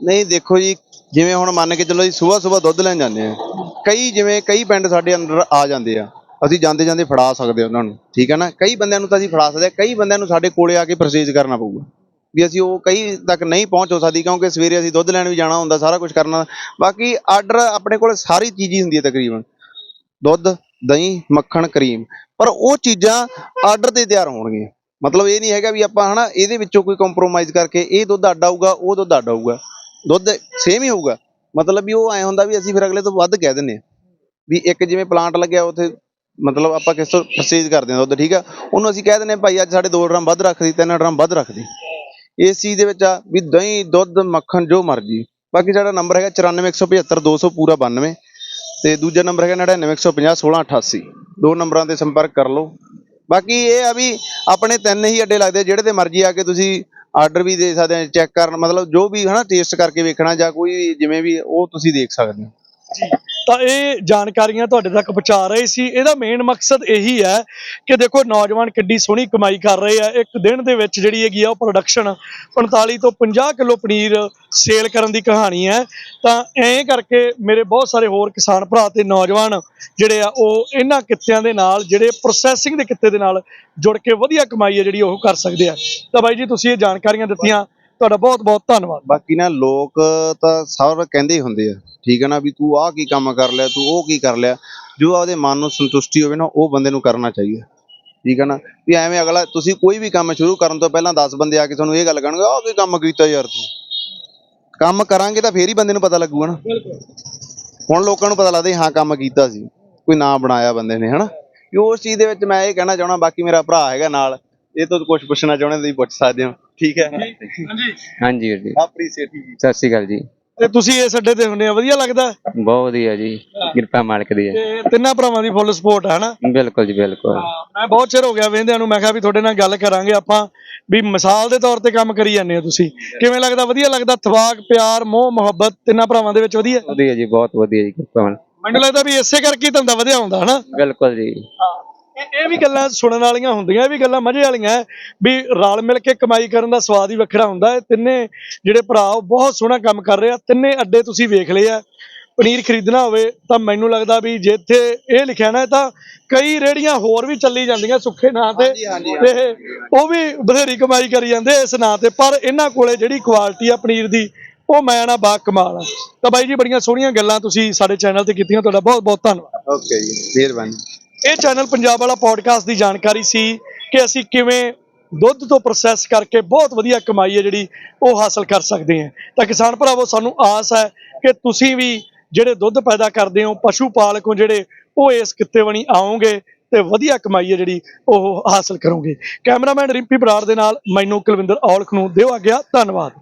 ਨਹੀਂ, ਦੇਖੋ ਜੀ ਜਿਵੇਂ ਹੁਣ ਮੰਨ ਕੇ ਚੱਲੋ ਜੀ ਸਵੇਰ ਸਵੇਰ ਦੁੱਧ ਲੈਣ ਜਾਂਦੇ ਆ ਕਈ ਜਿਵੇਂ ਕਈ ਪਿੰਡ ਸਾਡੇ ਅੰਦਰ ਆ ਜਾਂਦੇ ਆ, ਅਸੀਂ ਜਾਂਦੇ ਜਾਂਦੇ ਫੜਾ ਸਕਦੇ ਆ ਉਹਨਾਂ ਨੂੰ, ਠੀਕ ਹੈ ਨਾ? ਕਈ ਬੰਦਿਆਂ ਨੂੰ ਤਾਂ ਅਸੀਂ ਫੜਾ ਸਕਦੇ ਆ ਕਈ ਬੰਦਿਆਂ ਨੂੰ ਸਾਡੇ ਕੋਲੇ ਆ ਕੇ ਪਰਚੇਜ ਕਰਨਾ ਪਊਗਾ, ਵੀ ਅਸੀਂ ਉਹ ਕਈ ਤੱਕ ਨਹੀਂ ਪਹੁੰਚ ਹੋ ਸਕਦੀ ਕਿਉਂਕਿ ਸਵੇਰੇ ਅਸੀਂ ਦੁੱਧ ਲੈਣ ਵੀ ਜਾਣਾ ਹੁੰਦਾ, ਸਾਰਾ ਕੁਝ ਕਰਨਾ, ਬਾਕੀ ਆਰਡਰ ਆਪਣੇ ਕੋਲ ਸਾਰੀ ਚੀਜ਼ ਹੀ ਹੁੰਦੀ ਹੈ ਤਕਰੀਬਨ, ਦੁੱਧ, ਦਹੀਂ, ਮੱਖਣ ਕਰੀਮ ਪਰ ਉਹ ਚੀਜ਼ਾਂ ਆਰਡਰ ਤੇ ਤਿਆਰ ਹੋਣਗੀਆਂ, ਮਤਲਬ ਇਹ ਨਹੀਂ ਹੈਗਾ ਵੀ ਆਪਾਂ ਹਨਾ ਇਹਦੇ ਵਿੱਚੋਂ ਕੋਈ ਕੰਪਰੋਮਾਈਜ਼ ਕਰਕੇ ਇਹ ਦੁੱਧ ਅੱਡ ਆਊਗਾ, ਉਹ ਦੁੱਧ ਅੱਡ ਆਊਗਾ ਦੁੱਧ ਸੇਮ ਹੀ ਹੋਊਗਾ। ਮਤਲਬ ਵੀ ਉਹ ਐ ਹੁੰਦਾ ਵੀ ਅਸੀਂ ਫਿਰ ਅਗਲੇ ਤੋਂ ਵੱਧ ਕਹਿ ਦਿੰਨੇ ਆ ਵੀ ਇੱਕ ਜਿਵੇਂ ਪਲਾਂਟ ਲੱਗਿਆ ਉੱਥੇ ਮਤਲਬ ਆਪਾਂ ਕਿਸ ਤੋਂ ਪਰਚੇਜ ਕਰਦੇ ਹਾਂ ਦੁੱਧ ਠੀਕ ਆ? ਉਹਨੂੰ ਅਸੀਂ ਕਹਿ ਦਿੰਨੇ ਆ, ਭਾਈ ਅੱਜ ਸਾਡੇ 2 ਡਰਮ ਵੱਧ ਰੱਖ ਦੀ 3 ਡਰਮ ਵੱਧ ਰੱਖ ਦੀ ਇਸ ਚੀਜ਼ ਦੇ ਵਿੱਚ ਆ ਵੀ ਦਹੀਂ ਦੁੱਧ ਮੱਖਣ ਜੋ ਮਰਜ਼ੀ। ਬਾਕੀ ਸਾਡਾ ਨੰਬਰ ਹੈਗਾ 94175 ਪੂਰਾ 92 ਤੇ ਦੂਜਾ ਨੰਬਰ ਹੈਗਾ 99150 1688 ਦੋ ਨੰਬਰਾਂ ਤੇ ਸੰਪਰਕ ਕਰ ਲਓ। ਬਾਕੀ ਇਹ ਆ ਵੀ ਆਪਣੇ ਤਿੰਨ ਹੀ ਅੱਡੇ ਲੱਗਦੇ ਜਿਹੜੇ ਤੇ ਮਰਜ਼ੀ ਆ ਕੇ ਤੁਸੀਂ ਆਰਡਰ ਵੀ ਦੇ ਸਕਦੇ ਆ ਚੈੱਕ ਕਰਨ, ਮਤਲਬ ਜੋ ਵੀ ਹਨਾ ਟੇਸਟ ਕਰਕੇ ਵੇਖਣਾ ਜਾਂ ਕੋਈ ਵੀ ਜਿਵੇਂ ਵੀ ਉਹ ਤੁਸੀਂ ਦੇਖ ਸਕਦੇ ਹੋ। ਤਾਂ ਇਹ ਜਾਣਕਾਰੀਆਂ ਤੁਹਾਡੇ ਤੱਕ ਪਹੁੰਚਾ ਰਹੇ ਸੀ। ਇਹਦਾ ਮੇਨ ਮਕਸਦ ਇਹੀ ਹੈ ਕਿ ਦੇਖੋ, ਨੌਜਵਾਨ ਕਿੱਡੀ ਸੋਹਣੀ ਕਮਾਈ ਕਰ ਰਹੇ ਆ। ਇੱਕ ਦਿਨ ਦੇ ਵਿੱਚ ਜਿਹੜੀ ਹੈਗੀ ਆ ਉਹ ਪ੍ਰੋਡਕਸ਼ਨ 45 ਤੋਂ 50 ਕਿਲੋ ਪਨੀਰ ਸੇਲ ਕਰਨ ਦੀ ਕਹਾਣੀ ਹੈ। ਤਾਂ ਐਂ ਕਰਕੇ ਮੇਰੇ ਬਹੁਤ ਸਾਰੇ ਹੋਰ ਕਿਸਾਨ ਭਰਾ ਤੇ ਨੌਜਵਾਨ ਜਿਹੜੇ ਆ, ਉਹ ਇਹਨਾਂ ਕਿੱਤਿਆਂ ਦੇ ਨਾਲ, ਜਿਹੜੇ ਪ੍ਰੋਸੈਸਿੰਗ ਦੇ ਕਿੱਤੇ ਦੇ ਨਾਲ ਜੁੜ ਕੇ ਵਧੀਆ ਕਮਾਈ ਹੈ ਜਿਹੜੀ ਉਹ ਕਰ ਸਕਦੇ ਆ। ਤਾਂ ਬਾਈ ਜੀ, ਤੁਸੀਂ ਇਹ ਜਾਣਕਾਰੀਆਂ ਦਿੱਤੀਆਂ। ਤੁਹਾਡਾ ਬਹੁਤ ਬਹੁਤ ਧੰਨਵਾਦ। ਬਾਕੀ ਨਾ ਲੋਕ ਤਾਂ ਸਭ ਕਹਿੰਦੇ ਹੀ ਹੁੰਦੇ ਆ, ਠੀਕ ਹੈ ਨਾ ਵੀ ਤੂੰ ਆਹ ਕੀ ਕੰਮ ਕਰ ਲਿਆ, ਤੂੰ ਉਹ ਕੀ ਕਰ ਲਿਆ। ਜੋ ਆਪਦੇ ਮਨ ਨੂੰ ਸੰਤੁਸ਼ਟੀ ਹੋਵੇ ਨਾ, ਉਹ ਬੰਦੇ ਨੂੰ ਕਰਨਾ ਚਾਹੀਦਾ। ਠੀਕ ਹੈ ਨਾ? ਵੀ ਐਵੇਂ ਅਗਲਾ, ਤੁਸੀਂ ਕੋਈ ਵੀ ਕੰਮ ਸ਼ੁਰੂ ਕਰਨ ਤੋਂ ਪਹਿਲਾਂ 10 ਬੰਦੇ ਆ ਕੇ ਤੁਹਾਨੂੰ ਇਹ ਗੱਲ ਕਹਿਣਗੇ, ਆਹ ਕੀ ਕੰਮ ਕੀਤਾ ਯਾਰ ਤੂੰ। ਕੰਮ ਕਰਾਂਗੇ ਤਾਂ ਫੇਰ ਹੀ ਬੰਦੇ ਨੂੰ ਪਤਾ ਲੱਗੂਗਾ ਨਾ। ਹੁਣ ਲੋਕਾਂ ਨੂੰ ਪਤਾ ਲੱਗਦਾ ਹਾਂ, ਕੰਮ ਕੀਤਾ ਸੀ, ਕੋਈ ਨਾਂ ਬਣਾਇਆ ਬੰਦੇ ਨੇ, ਹਨਾ? ਉਸ ਚੀਜ਼ ਦੇ ਵਿੱਚ ਮੈਂ ਇਹ ਕਹਿਣਾ ਚਾਹਣਾ ਬਾਕੀ ਮੇਰਾ ਭਰਾ ਹੈਗਾ ਨਾਲ ਇਹ ਤੋਂ ਕੁਝ ਪੁੱਛਣਾ ਚਾਹੁੰਦੇ ਤੁਸੀਂ ਪੁੱਛ ਸਕਦੇ ਹੋ। ਠੀਕ ਹੈ? ਹਾਂਜੀ। ਹਾਂਜੀ ਵੀਰ ਜੀ। ਐਪਰੀਸ਼ੀਏਟ ਸਤਿ ਸ਼੍ਰੀ ਅਕਾਲ ਜੀ। ਤੇ ਤੁਸੀਂ ਇਸ ਅੱਡੇ ਤੇ ਹੁੰਦੇ ਆ ਵਧੀਆ ਲੱਗਦਾ? ਬਹੁਤ ਵਧੀਆ ਜੀ ਕਿਰਪਾ ਮਾਲਕ ਦੀ ਹੈ। ਤੇ ਤਿੰਨਾਂ ਭਰਾਵਾਂ ਦੀ ਫੁੱਲ ਸਪੋਰਟ ਹੈ ਨਾ? ਬਿਲਕੁਲ ਜੀ ਬਿਲਕੁਲ। ਮੈਂ ਬਹੁਤ ਚਿਰ ਹੋ ਗਿਆ ਵੇਂਦਿਆਂ ਨੂੰ ਮੈਂ ਕਿਹਾ ਵੀ ਤੁਹਾਡੇ ਨਾਲ ਗੱਲ ਕਰਾਂਗੇ ਆਪਾਂ ਵੀ ਮਿਸਾਲ ਦੇ ਤੌਰ ਤੇ ਕੰਮ ਕਰੀ ਜਾਂਦੇ ਹੋ ਤੁਸੀਂ। ਕਿਵੇਂ ਲੱਗਦਾ? ਵਧੀਆ ਲੱਗਦਾ? ਥਵਾਕ ਪਿਆਰ ਮੋਹ ਮੁਹੱਬਤ ਤਿੰਨਾਂ ਭਰਾਵਾਂ ਦੇ ਵਿੱਚ ਵਧੀਆ? ਵਧੀਆ ਜੀ ਬਹੁਤ ਵਧੀਆ ਜੀ ਕਿਰਪਾ ਮਾਲਕ। ਮੈਨੂੰ ਲੱਗਦਾ ਵੀ ਇਸੇ ਕਰਕੇ ਹੀ ਧੰਦਾ ਵਧਿਆ ਹੁੰਦਾ ਹਨਾ? ਬਿਲਕੁਲ ਜੀ। ਇਹ ਇਹ ਵੀ ਗੱਲਾਂ ਸੁਣਨ ਵਾਲੀਆਂ ਹੁੰਦੀਆਂ ਇਹ ਵੀ ਗੱਲਾਂ ਮਜ਼ੇ ਵਾਲੀਆਂ ਹੈ ਵੀ ਰਲ ਮਿਲ ਕੇ ਕਮਾਈ ਕਰਨ ਦਾ ਸਵਾਦ ਹੀ ਵੱਖਰਾ ਹੁੰਦਾ ਹੈ। ਤਿੰਨੇ ਜਿਹੜੇ ਭਰਾ ਉਹ ਬਹੁਤ ਸੋਹਣਾ ਕੰਮ ਕਰ ਰਹੇ ਆ। ਤਿੰਨੇ ਅੱਡੇ ਤੁਸੀਂ ਵੇਖ ਲਏ ਆ। ਪਨੀਰ ਖਰੀਦਣਾ ਹੋਵੇ ਤਾਂ ਮੈਨੂੰ ਲੱਗਦਾ ਵੀ ਜੇ ਇੱਥੇ ਇਹ ਲਿਖਿਆ ਨਾ ਤਾਂ ਕਈ ਰੇੜੀਆਂ ਹੋਰ ਵੀ ਚੱਲੀ ਜਾਂਦੀਆਂ ਸੁੱਖੇ ਨਾਂ ਤੇ। ਤੇ ਉਹ ਵੀ ਬਥੇਰੀ ਕਮਾਈ ਕਰੀ ਜਾਂਦੇ ਇਸ ਨਾਂ ਤੇ। ਪਰ ਇਹਨਾਂ ਕੋਲੇ ਜਿਹੜੀ ਕੁਆਲਿਟੀ ਆ ਪਨੀਰ ਦੀ ਉਹ ਮੈਂ ਨਾ ਬਾ ਕਮਾਲ ਆ। ਤਾਂ ਬਾਈ ਜੀ ਬੜੀਆਂ ਸੋਹਣੀਆਂ ਗੱਲਾਂ ਤੁਸੀਂ ਸਾਡੇ ਚੈਨਲ ਤੇ ਕੀਤੀਆਂ ਤੁਹਾਡਾ ਬਹੁਤ ਬਹੁਤ ਧੰਨਵਾਦ। ਓਕੇ ਜੀ ਮਿਹਰਬਾਨੀ। ਇਹ ਚੈਨਲ ਪੰਜਾਬ ਵਾਲਾ ਪੋਡਕਾਸਟ ਦੀ ਜਾਣਕਾਰੀ ਸੀ ਕਿ ਅਸੀਂ ਕਿਵੇਂ ਦੁੱਧ ਤੋਂ ਪ੍ਰੋਸੈਸ ਕਰਕੇ ਬਹੁਤ ਵਧੀਆ ਕਮਾਈ ਹੈ ਜਿਹੜੀ ਉਹ ਹਾਸਲ ਕਰ ਸਕਦੇ ਹਾਂ। ਤਾਂ ਕਿਸਾਨ ਭਰਾਵੋ, ਸਾਨੂੰ ਆਸ ਹੈ ਕਿ ਤੁਸੀਂ ਵੀ ਜਿਹੜੇ ਦੁੱਧ ਪੈਦਾ ਕਰਦੇ ਹੋ, ਪਸ਼ੂ ਪਾਲਕ ਹੋ ਜਿਹੜੇ, ਉਹ ਇਸ ਕਿੱਤੇ ਬਣੀ ਆਓਗੇ ਤੇ ਵਧੀਆ ਕਮਾਈ ਹੈ ਜਿਹੜੀ ਉਹ ਹਾਸਲ ਕਰੋਗੇ। ਕੈਮਰਾਮੈਨ ਰਿੰਪੀ ਬਰਾੜ ਦੇ ਨਾਲ ਮੈਨੂੰ ਕੁਲਵਿੰਦਰ ਔਲਖ ਨੂੰ ਦਿਓ ਆ ਗਿਆ ਧੰਨਵਾਦ।